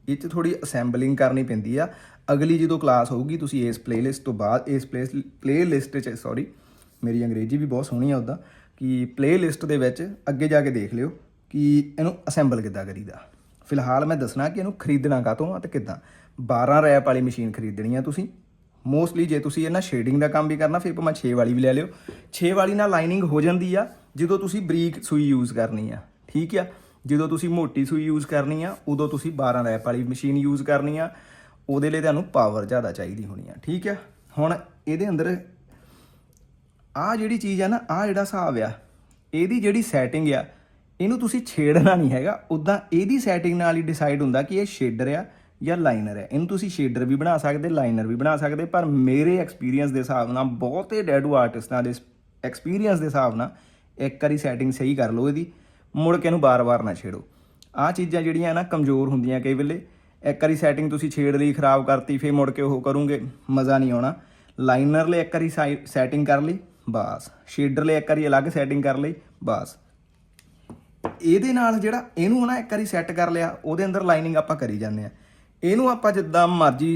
ਇਹ 'ਚ ਥੋੜੀ ਅਸੈਂਬਲਿੰਗ ਕਰਨੀ ਪੈਂਦੀ ਆ। ਅਗਲੀ ਜਦੋਂ ਕਲਾਸ ਹੋਊਗੀ, ਤੁਸੀਂ ਇਸ ਪਲੇਲਿਸਟ ਤੋਂ ਬਾਅਦ, ਇਸ ਪਲੇਲਿਸਟ 'ਚ ਸੌਰੀ ਮੇਰੀ ਅੰਗਰੇਜ਼ੀ ਵੀ ਬਹੁਤ ਸੋਹਣੀ ਆ ਉਦਾਂ ਕਿ ਪਲੇਲਿਸਟ ਦੇ ਵਿੱਚ ਅੱਗੇ ਜਾ ਕੇ ਦੇਖ ਲਿਓ ਕਿ ਇਹਨੂੰ ਅਸੈਂਬਲ ਕਿੱਦਾਂ ਕਰੀਦਾ। ਫਿਲਹਾਲ ਮੈਂ ਦੱਸਣਾ ਕਿ ਇਹਨੂੰ ਖਰੀਦਣਾ ਕਾਹਤੋਂ ਆ ਤੇ ਕਿੱਦਾਂ। 12 ਰੈਪ ਵਾਲੀ ਮਸ਼ੀਨ ਖਰੀਦਣੀ ਆ ਤੁਸੀਂ। ਮੋਸਟਲੀ ਜੇ ਤੁਸੀਂ ਇਹਨਾਂ ਸ਼ੇਡਿੰਗ ਦਾ ਕੰਮ ਵੀ ਕਰਨਾ, ਫਿਰ ਭਾਵੇਂ 6 ਵਾਲੀ ਵੀ ਲੈ ਲਿਓ। 6 ਵਾਲੀ ਨਾਲ ਲਾਈਨਿੰਗ ਹੋ ਜਾਂਦੀ ਆ, ਜਦੋਂ ਤੁਸੀਂ ਬਰੀਕ ਸੂਈ ਯੂਜ਼ ਕਰਨੀ ਆ, ਠੀਕ ਆ? ਜਦੋਂ ਤੁਸੀਂ ਮੋਟੀ ਸੂਈ ਯੂਜ਼ ਕਰਨੀ ਆ, ਉਦੋਂ ਤੁਸੀਂ 12 ਰੈਪ ਵਾਲੀ ਮਸ਼ੀਨ ਯੂਜ਼ ਕਰਨੀ ਆ, ਉਹਦੇ ਲਈ ਤੁਹਾਨੂੰ ਪਾਵਰ ਜ਼ਿਆਦਾ ਚਾਹੀਦੀ ਹੋਣੀ ਆ, ਠੀਕ ਆ? ਹੁਣ ਇਹਦੇ ਅੰਦਰ ਆ ਜਿਹੜੀ ਚੀਜ਼ ਆ ਨਾ ਆ ਜਿਹੜਾ ਹਿਸਾਬ ਆ, ਇਹਦੀ ਜਿਹੜੀ ਸੈਟਿੰਗ ਆ, ਇਹਨੂੰ ਤੁਸੀਂ ਛੇੜਨਾ ਨਹੀਂ ਹੈਗਾ। ਉਦਾਂ ਇਹਦੀ ਸੈਟਿੰਗ ਨਾਲ ਹੀ ਡਿਸਾਈਡ ਹੁੰਦਾ ਕਿ ਇਹ ਸ਼ੇਡਰ ਆ ਜਾਂ ਲਾਈਨਰ ਹੈ। ਇਹਨੂੰ ਤੁਸੀਂ ਸ਼ੇਡਰ ਵੀ ਬਣਾ ਸਕਦੇ ਲਾਈਨਰ ਵੀ ਬਣਾ ਸਕਦੇ, ਪਰ ਮੇਰੇ ਐਕਸਪੀਰੀਅੰਸ ਦੇ ਹਿਸਾਬ ਨਾਲ ਬਹੁਤੇ ਡੈਡੂ ਆਰਟਿਸਟਾਂ ਦੇ ਐਕਸਪੀਰੀਅੰਸ ਦੇ ਹਿਸਾਬ ਨਾਲ ਇੱਕ ਵਾਰੀ ਸੈਟਿੰਗ ਸਹੀ ਕਰ ਲਓ ਇਹਦੀ, ਮੁੜ ਕੇ ਇਹਨੂੰ ਬਾਰ-ਬਾਰ ਨਾ ਛੇੜੋ। ਆਹ ਚੀਜ਼ਾਂ ਜਿਹੜੀਆਂ ਨਾ ਕਮਜ਼ੋਰ ਹੁੰਦੀਆਂ ਕਈ ਵੇਲੇ, ਇੱਕ ਵਾਰੀ ਸੈਟਿੰਗ ਤੁਸੀਂ ਛੇੜ ਲਈ, ਖਰਾਬ ਕਰਤੀ, ਫੇਰ ਮੁੜ ਕੇ ਉਹ ਕਰੋਗੇ, ਮਜ਼ਾ ਨਹੀਂ ਆਉਣਾ। ਲਾਈਨਰ ਲਈ ਇੱਕ ਵਾਰੀ ਸੈਟਿੰਗ ਕਰ ਲਈ, ਬਸ। ਸ਼ੇਡਰ ਲਈ ਇੱਕ ਵਾਰੀ ਅਲੱਗ ਸੈਟਿੰਗ ਕਰ ਲਈ, ਬਸ। ਇਹਦੇ ਨਾਲ ਜਿਹੜਾ ਇਹਨੂੰ ਨਾ ਇੱਕ ਵਾਰੀ ਸੈੱਟ ਕਰ ਲਿਆ, ਉਹਦੇ ਅੰਦਰ ਲਾਈਨਿੰਗ ਆਪਾਂ ਕਰੀ ਜਾਂਦੇ ਆ ਇਹਨੂੰ ਆਪਾਂ ਜਿੱਦਾਂ ਮਰਜ਼ੀ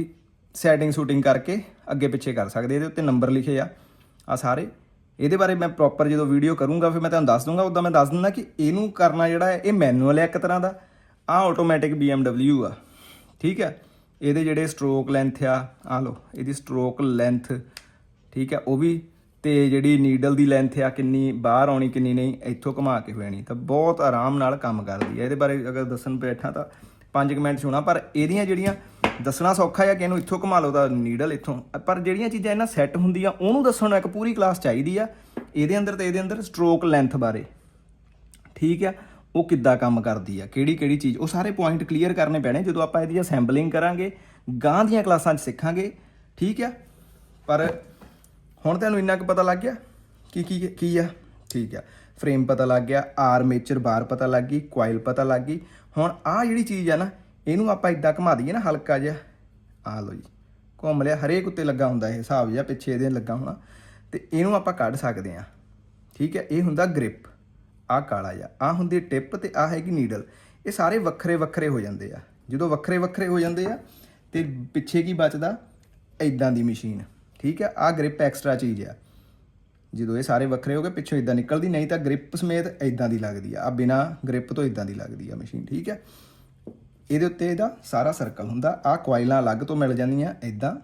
ਸੈਟਿੰਗ ਸ਼ੂਟਿੰਗ ਕਰਕੇ ਅੱਗੇ ਪਿੱਛੇ ਕਰ ਸਕਦੇ ਇਹਦੇ ਉੱਤੇ ਨੰਬਰ ਲਿਖੇ ਆ ਆ ਸਾਰੇ। ਇਹਦੇ ਬਾਰੇ ਮੈਂ ਪ੍ਰੋਪਰ ਜਦੋਂ ਵੀਡੀਓ ਕਰੂੰਗਾ, ਫਿਰ ਮੈਂ ਤੁਹਾਨੂੰ ਦੱਸ ਦੂੰਗਾ ਉਦਾਂ ਮੈਂ ਦੱਸ ਦਿੰਦਾ ਕਿ ਇਹਨੂੰ ਕਰਨਾ ਜਿਹੜਾ ਹੈ, ਇਹ ਮੈਨੂਅਲ ਹੈ ਇੱਕ ਤਰ੍ਹਾਂ ਦਾ। ਆ ਆਟੋਮੈਟਿਕ BMW ਆ, ਠੀਕ ਹੈ? ਇਹਦੇ ਜਿਹੜੇ ਸਟ੍ਰੋਕ ਲੈਂਥ ਆ ਆ ਲਓ, ਇਹਦੀ ਸਟ੍ਰੋਕ ਲੈਂਥ ਠੀਕ ਹੈ? ਉਹ ਵੀ ਤੇ ਜਿਹੜੀ ਨੀਡਲ ਦੀ ਲੈਂਥ ਆ, ਕਿੰਨੀ ਬਾਹਰ ਆਉਣੀ, ਕਿੰਨੀ ਨਹੀਂ, ਇੱਥੋਂ ਘੁਮਾ ਕੇ ਹੋਣੀ। ਤਾਂ ਬਹੁਤ ਆਰਾਮ ਨਾਲ ਕੰਮ ਕਰਦੀ ਹੈ ਇਹਦੇ ਬਾਰੇ ਅਗਰ ਦੱਸਣ ਬੈਠਾ ਤਾਂ 5 ਮਿੰਟ 'ਚ ਹੋਣਾ, ਪਰ ਇਹਦੀਆਂ ਜਿਹੜੀਆਂ ਦੱਸਣਾ ਸੌਖਾ ਹੈ ਕਿ ਇਹਨੂੰ ਇੱਥੋਂ ਘੁਮਾ ਲਓ ਤਾਂ ਨੀਡਲ ਇੱਥੋਂ, ਪਰ ਜਿਹੜੀਆਂ ਚੀਜ਼ਾਂ ਇਹਨਾਂ ਸੈੱਟ ਹੁੰਦੀਆਂ, ਉਹਨੂੰ ਦੱਸਣ ਨੂੰ ਇੱਕ ਪੂਰੀ ਕਲਾਸ ਚਾਹੀਦੀ ਆ, ਇਹਦੇ ਅੰਦਰ ਤੇ ਇਹਦੇ ਅੰਦਰ ਸਟ੍ਰੋਕ ਲੈਂਥ ਬਾਰੇ। ਠੀਕ ਆ? ਉਹ ਕਿੱਦਾਂ ਕੰਮ ਕਰਦੀ ਆ? ਕਿਹੜੀ ਕਿਹੜੀ ਚੀਜ਼? ਉਹ ਸਾਰੇ ਪੁਆਇੰਟ ਕਲੀਅਰ ਕਰਨੇ ਪੈਣੇ, ਜਦੋਂ ਆਪਾਂ ਇਹਦੀ ਅਸੈਂਬਲਿੰਗ ਕਰਾਂਗੇ ਗਾਂ ਦੀਆਂ ਕਲਾਸਾਂ 'ਚ ਸਿੱਖਾਂਗੇ। ਠੀਕ ਆ? ਪਰ ਹੁਣ ਤੁਹਾਨੂੰ ਇੰਨਾ ਕੁ ਪਤਾ ਲੱਗ ਗਿਆ? ਕੀ ਕੀ ਕੀ ਆ? ਠੀਕ ਆ। ਫਰੇਮ ਪਤਾ ਲੱਗ ਗਿਆ ਆਰਮੇਚਰ ਬਾਰ ਪਤਾ ਲੱਗ ਗਈ ਕੁਆਇਲ ਪਤਾ ਲੱਗ ਗਈ। ਹੁਣ ਆਹ ਜਿਹੜੀ ਚੀਜ਼ ਆ ਨਾ, ਇਹਨੂੰ ਆਪਾਂ ਇਦਾਂ ਘੁਮਾ ਦਈਏ ਨਾ, ਹਲਕਾ ਜਿਹਾ। ਆ ਲਓ ਜੀ, ਘੁੰਮ ਲਿਆ। ਹਰੇਕ ਉੱਤੇ ਲੱਗਾ ਹੁੰਦਾ ਇਹ ਹਿਸਾਬ ਜਿਹਾ, ਪਿੱਛੇ ਇਹਦੇ ਲੱਗਾ ਹੋਣਾ। ਤੇ ਇਹਨੂੰ ਆਪਾਂ ਕੱਢ ਸਕਦੇ ਆ ਠੀਕ ਹੈ, ਇਹ ਹੁੰਦਾ ਗ੍ਰਿਪ। ਆ ਕਾਲਾ ਜਿਹਾ। ਆ ਹੁੰਦੀ ਟਿਪ ਤੇ ਆ ਹੈਗੀ ਨੀਡਲ। ਇਹ ਸਾਰੇ ਵੱਖਰੇ ਵੱਖਰੇ ਹੋ ਜਾਂਦੇ ਆ। ਜਦੋਂ ਵੱਖਰੇ ਵੱਖਰੇ ਹੋ ਜਾਂਦੇ ਆ, ਤੇ ਪਿੱਛੇ ਕੀ ਬਚਦਾ? ਐਦਾਂ ਦੀ ਮਸ਼ੀਨ। ਠੀਕ ਹੈ ਆ ਗ੍ਰਿਪ ਐਕਸਟਰਾ ਚੀਜ਼ ਆ। ਜਦੋਂ ਇਹ ਸਾਰੇ ਵੱਖਰੇ ਹੋ ਗਏ, ਪਿੱਛੋਂ ਇਦਾਂ ਨਿਕਲਦੀ, ਨਹੀਂ ਤਾਂ ਗ੍ਰਿਪ ਸਮੇਤ ਇਦਾਂ ਦੀ ਲੱਗਦੀ ਆ। ਆ ਬਿਨਾ ਗ੍ਰਿਪ ਤੋਂ ਇਦਾਂ ਦੀ ਲੱਗਦੀ ਆ ਮਸ਼ੀਨ, ਠੀਕ ਹੈ? ਇਹਦੇ ਉੱਤੇ ਇਹਦਾ ਸਾਰਾ ਸਰਕਲ ਹੁੰਦਾ ਆ ਕੁਆਇਲਾਂ ਅਲੱਗ ਤੋਂ ਮਿਲ ਜਾਂਦੀਆਂ ਇਦਾਂ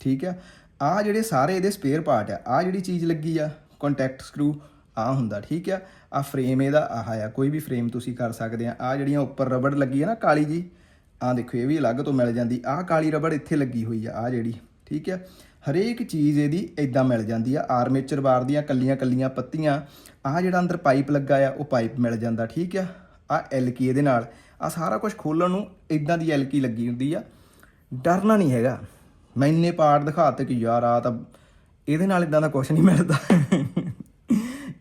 ਠੀਕ ਹੈ? ਆ ਜਿਹੜੇ ਸਾਰੇ ਇਹਦੇ ਸਪੇਅਰ ਪਾਰਟ ਆ ਆ ਜਿਹੜੀ ਚੀਜ਼ ਲੱਗੀ ਆ ਕੰਟੈਕਟ ਸਕਰੂ ਆ ਹੁੰਦਾ, ਠੀਕ ਆ ਆ ਫਰੇਮ ਇਹਦਾ, ਆਹ ਆ, ਕੋਈ ਵੀ ਫਰੇਮ ਤੁਸੀਂ ਕਰ ਸਕਦੇ ਆ। ਆ ਜਿਹੜੀਆਂ ਉੱਪਰ ਰਬੜ ਲੱਗੀ ਆ ਨਾ, ਕਾਲੀ ਜੀ ਆ ਦੇਖੋ, ਇਹ ਵੀ ਅਲੱਗ ਤੋਂ ਮਿਲ ਜਾਂਦੀ ਆ ਕਾਲੀ ਰਬੜ ਇੱਥੇ ਲੱਗੀ ਹੋਈ ਆ ਆ ਜਿਹੜੀ, ਠੀਕ ਆ ਹਰੇਕ ਚੀਜ਼ ਇਹਦੀ ਇਦਾਂ ਮਿਲ ਜਾਂਦੀ ਆ, ਆਰਮੇਚਰ ਬਾਰ ਦੀਆਂ ਕੱਲੀਆਂ ਕੱਲੀਆਂ ਪੱਤੀਆਂ, ਆਹ ਜਿਹੜਾ ਅੰਦਰ ਪਾਈਪ ਲੱਗਾ ਆ, ਉਹ ਪਾਈਪ ਮਿਲ ਜਾਂਦਾ, ਠੀਕ ਆ? ਆ ਐਲਕੀ ਇਹਦੇ ਨਾਲ ਆ ਸਾਰਾ ਕੁਝ ਖੋਲਣ ਨੂੰ ਇਦਾਂ ਦੀ ਐਲਕੀ ਲੱਗੀ ਹੁੰਦੀ ਆ। ਡਰਨਾ ਨਹੀਂ ਹੈਗਾ। ਮੈਂ ਇੰਨੇ ਪਾਰਟ ਦਿਖਾਤੇ ਕਿ ਯਾਰ ਆ ਤਾਂ ਇਹਦੇ ਨਾਲ ਇਦਾਂ ਦਾ ਕੁਝ ਨਹੀਂ ਮਿਲਦਾ।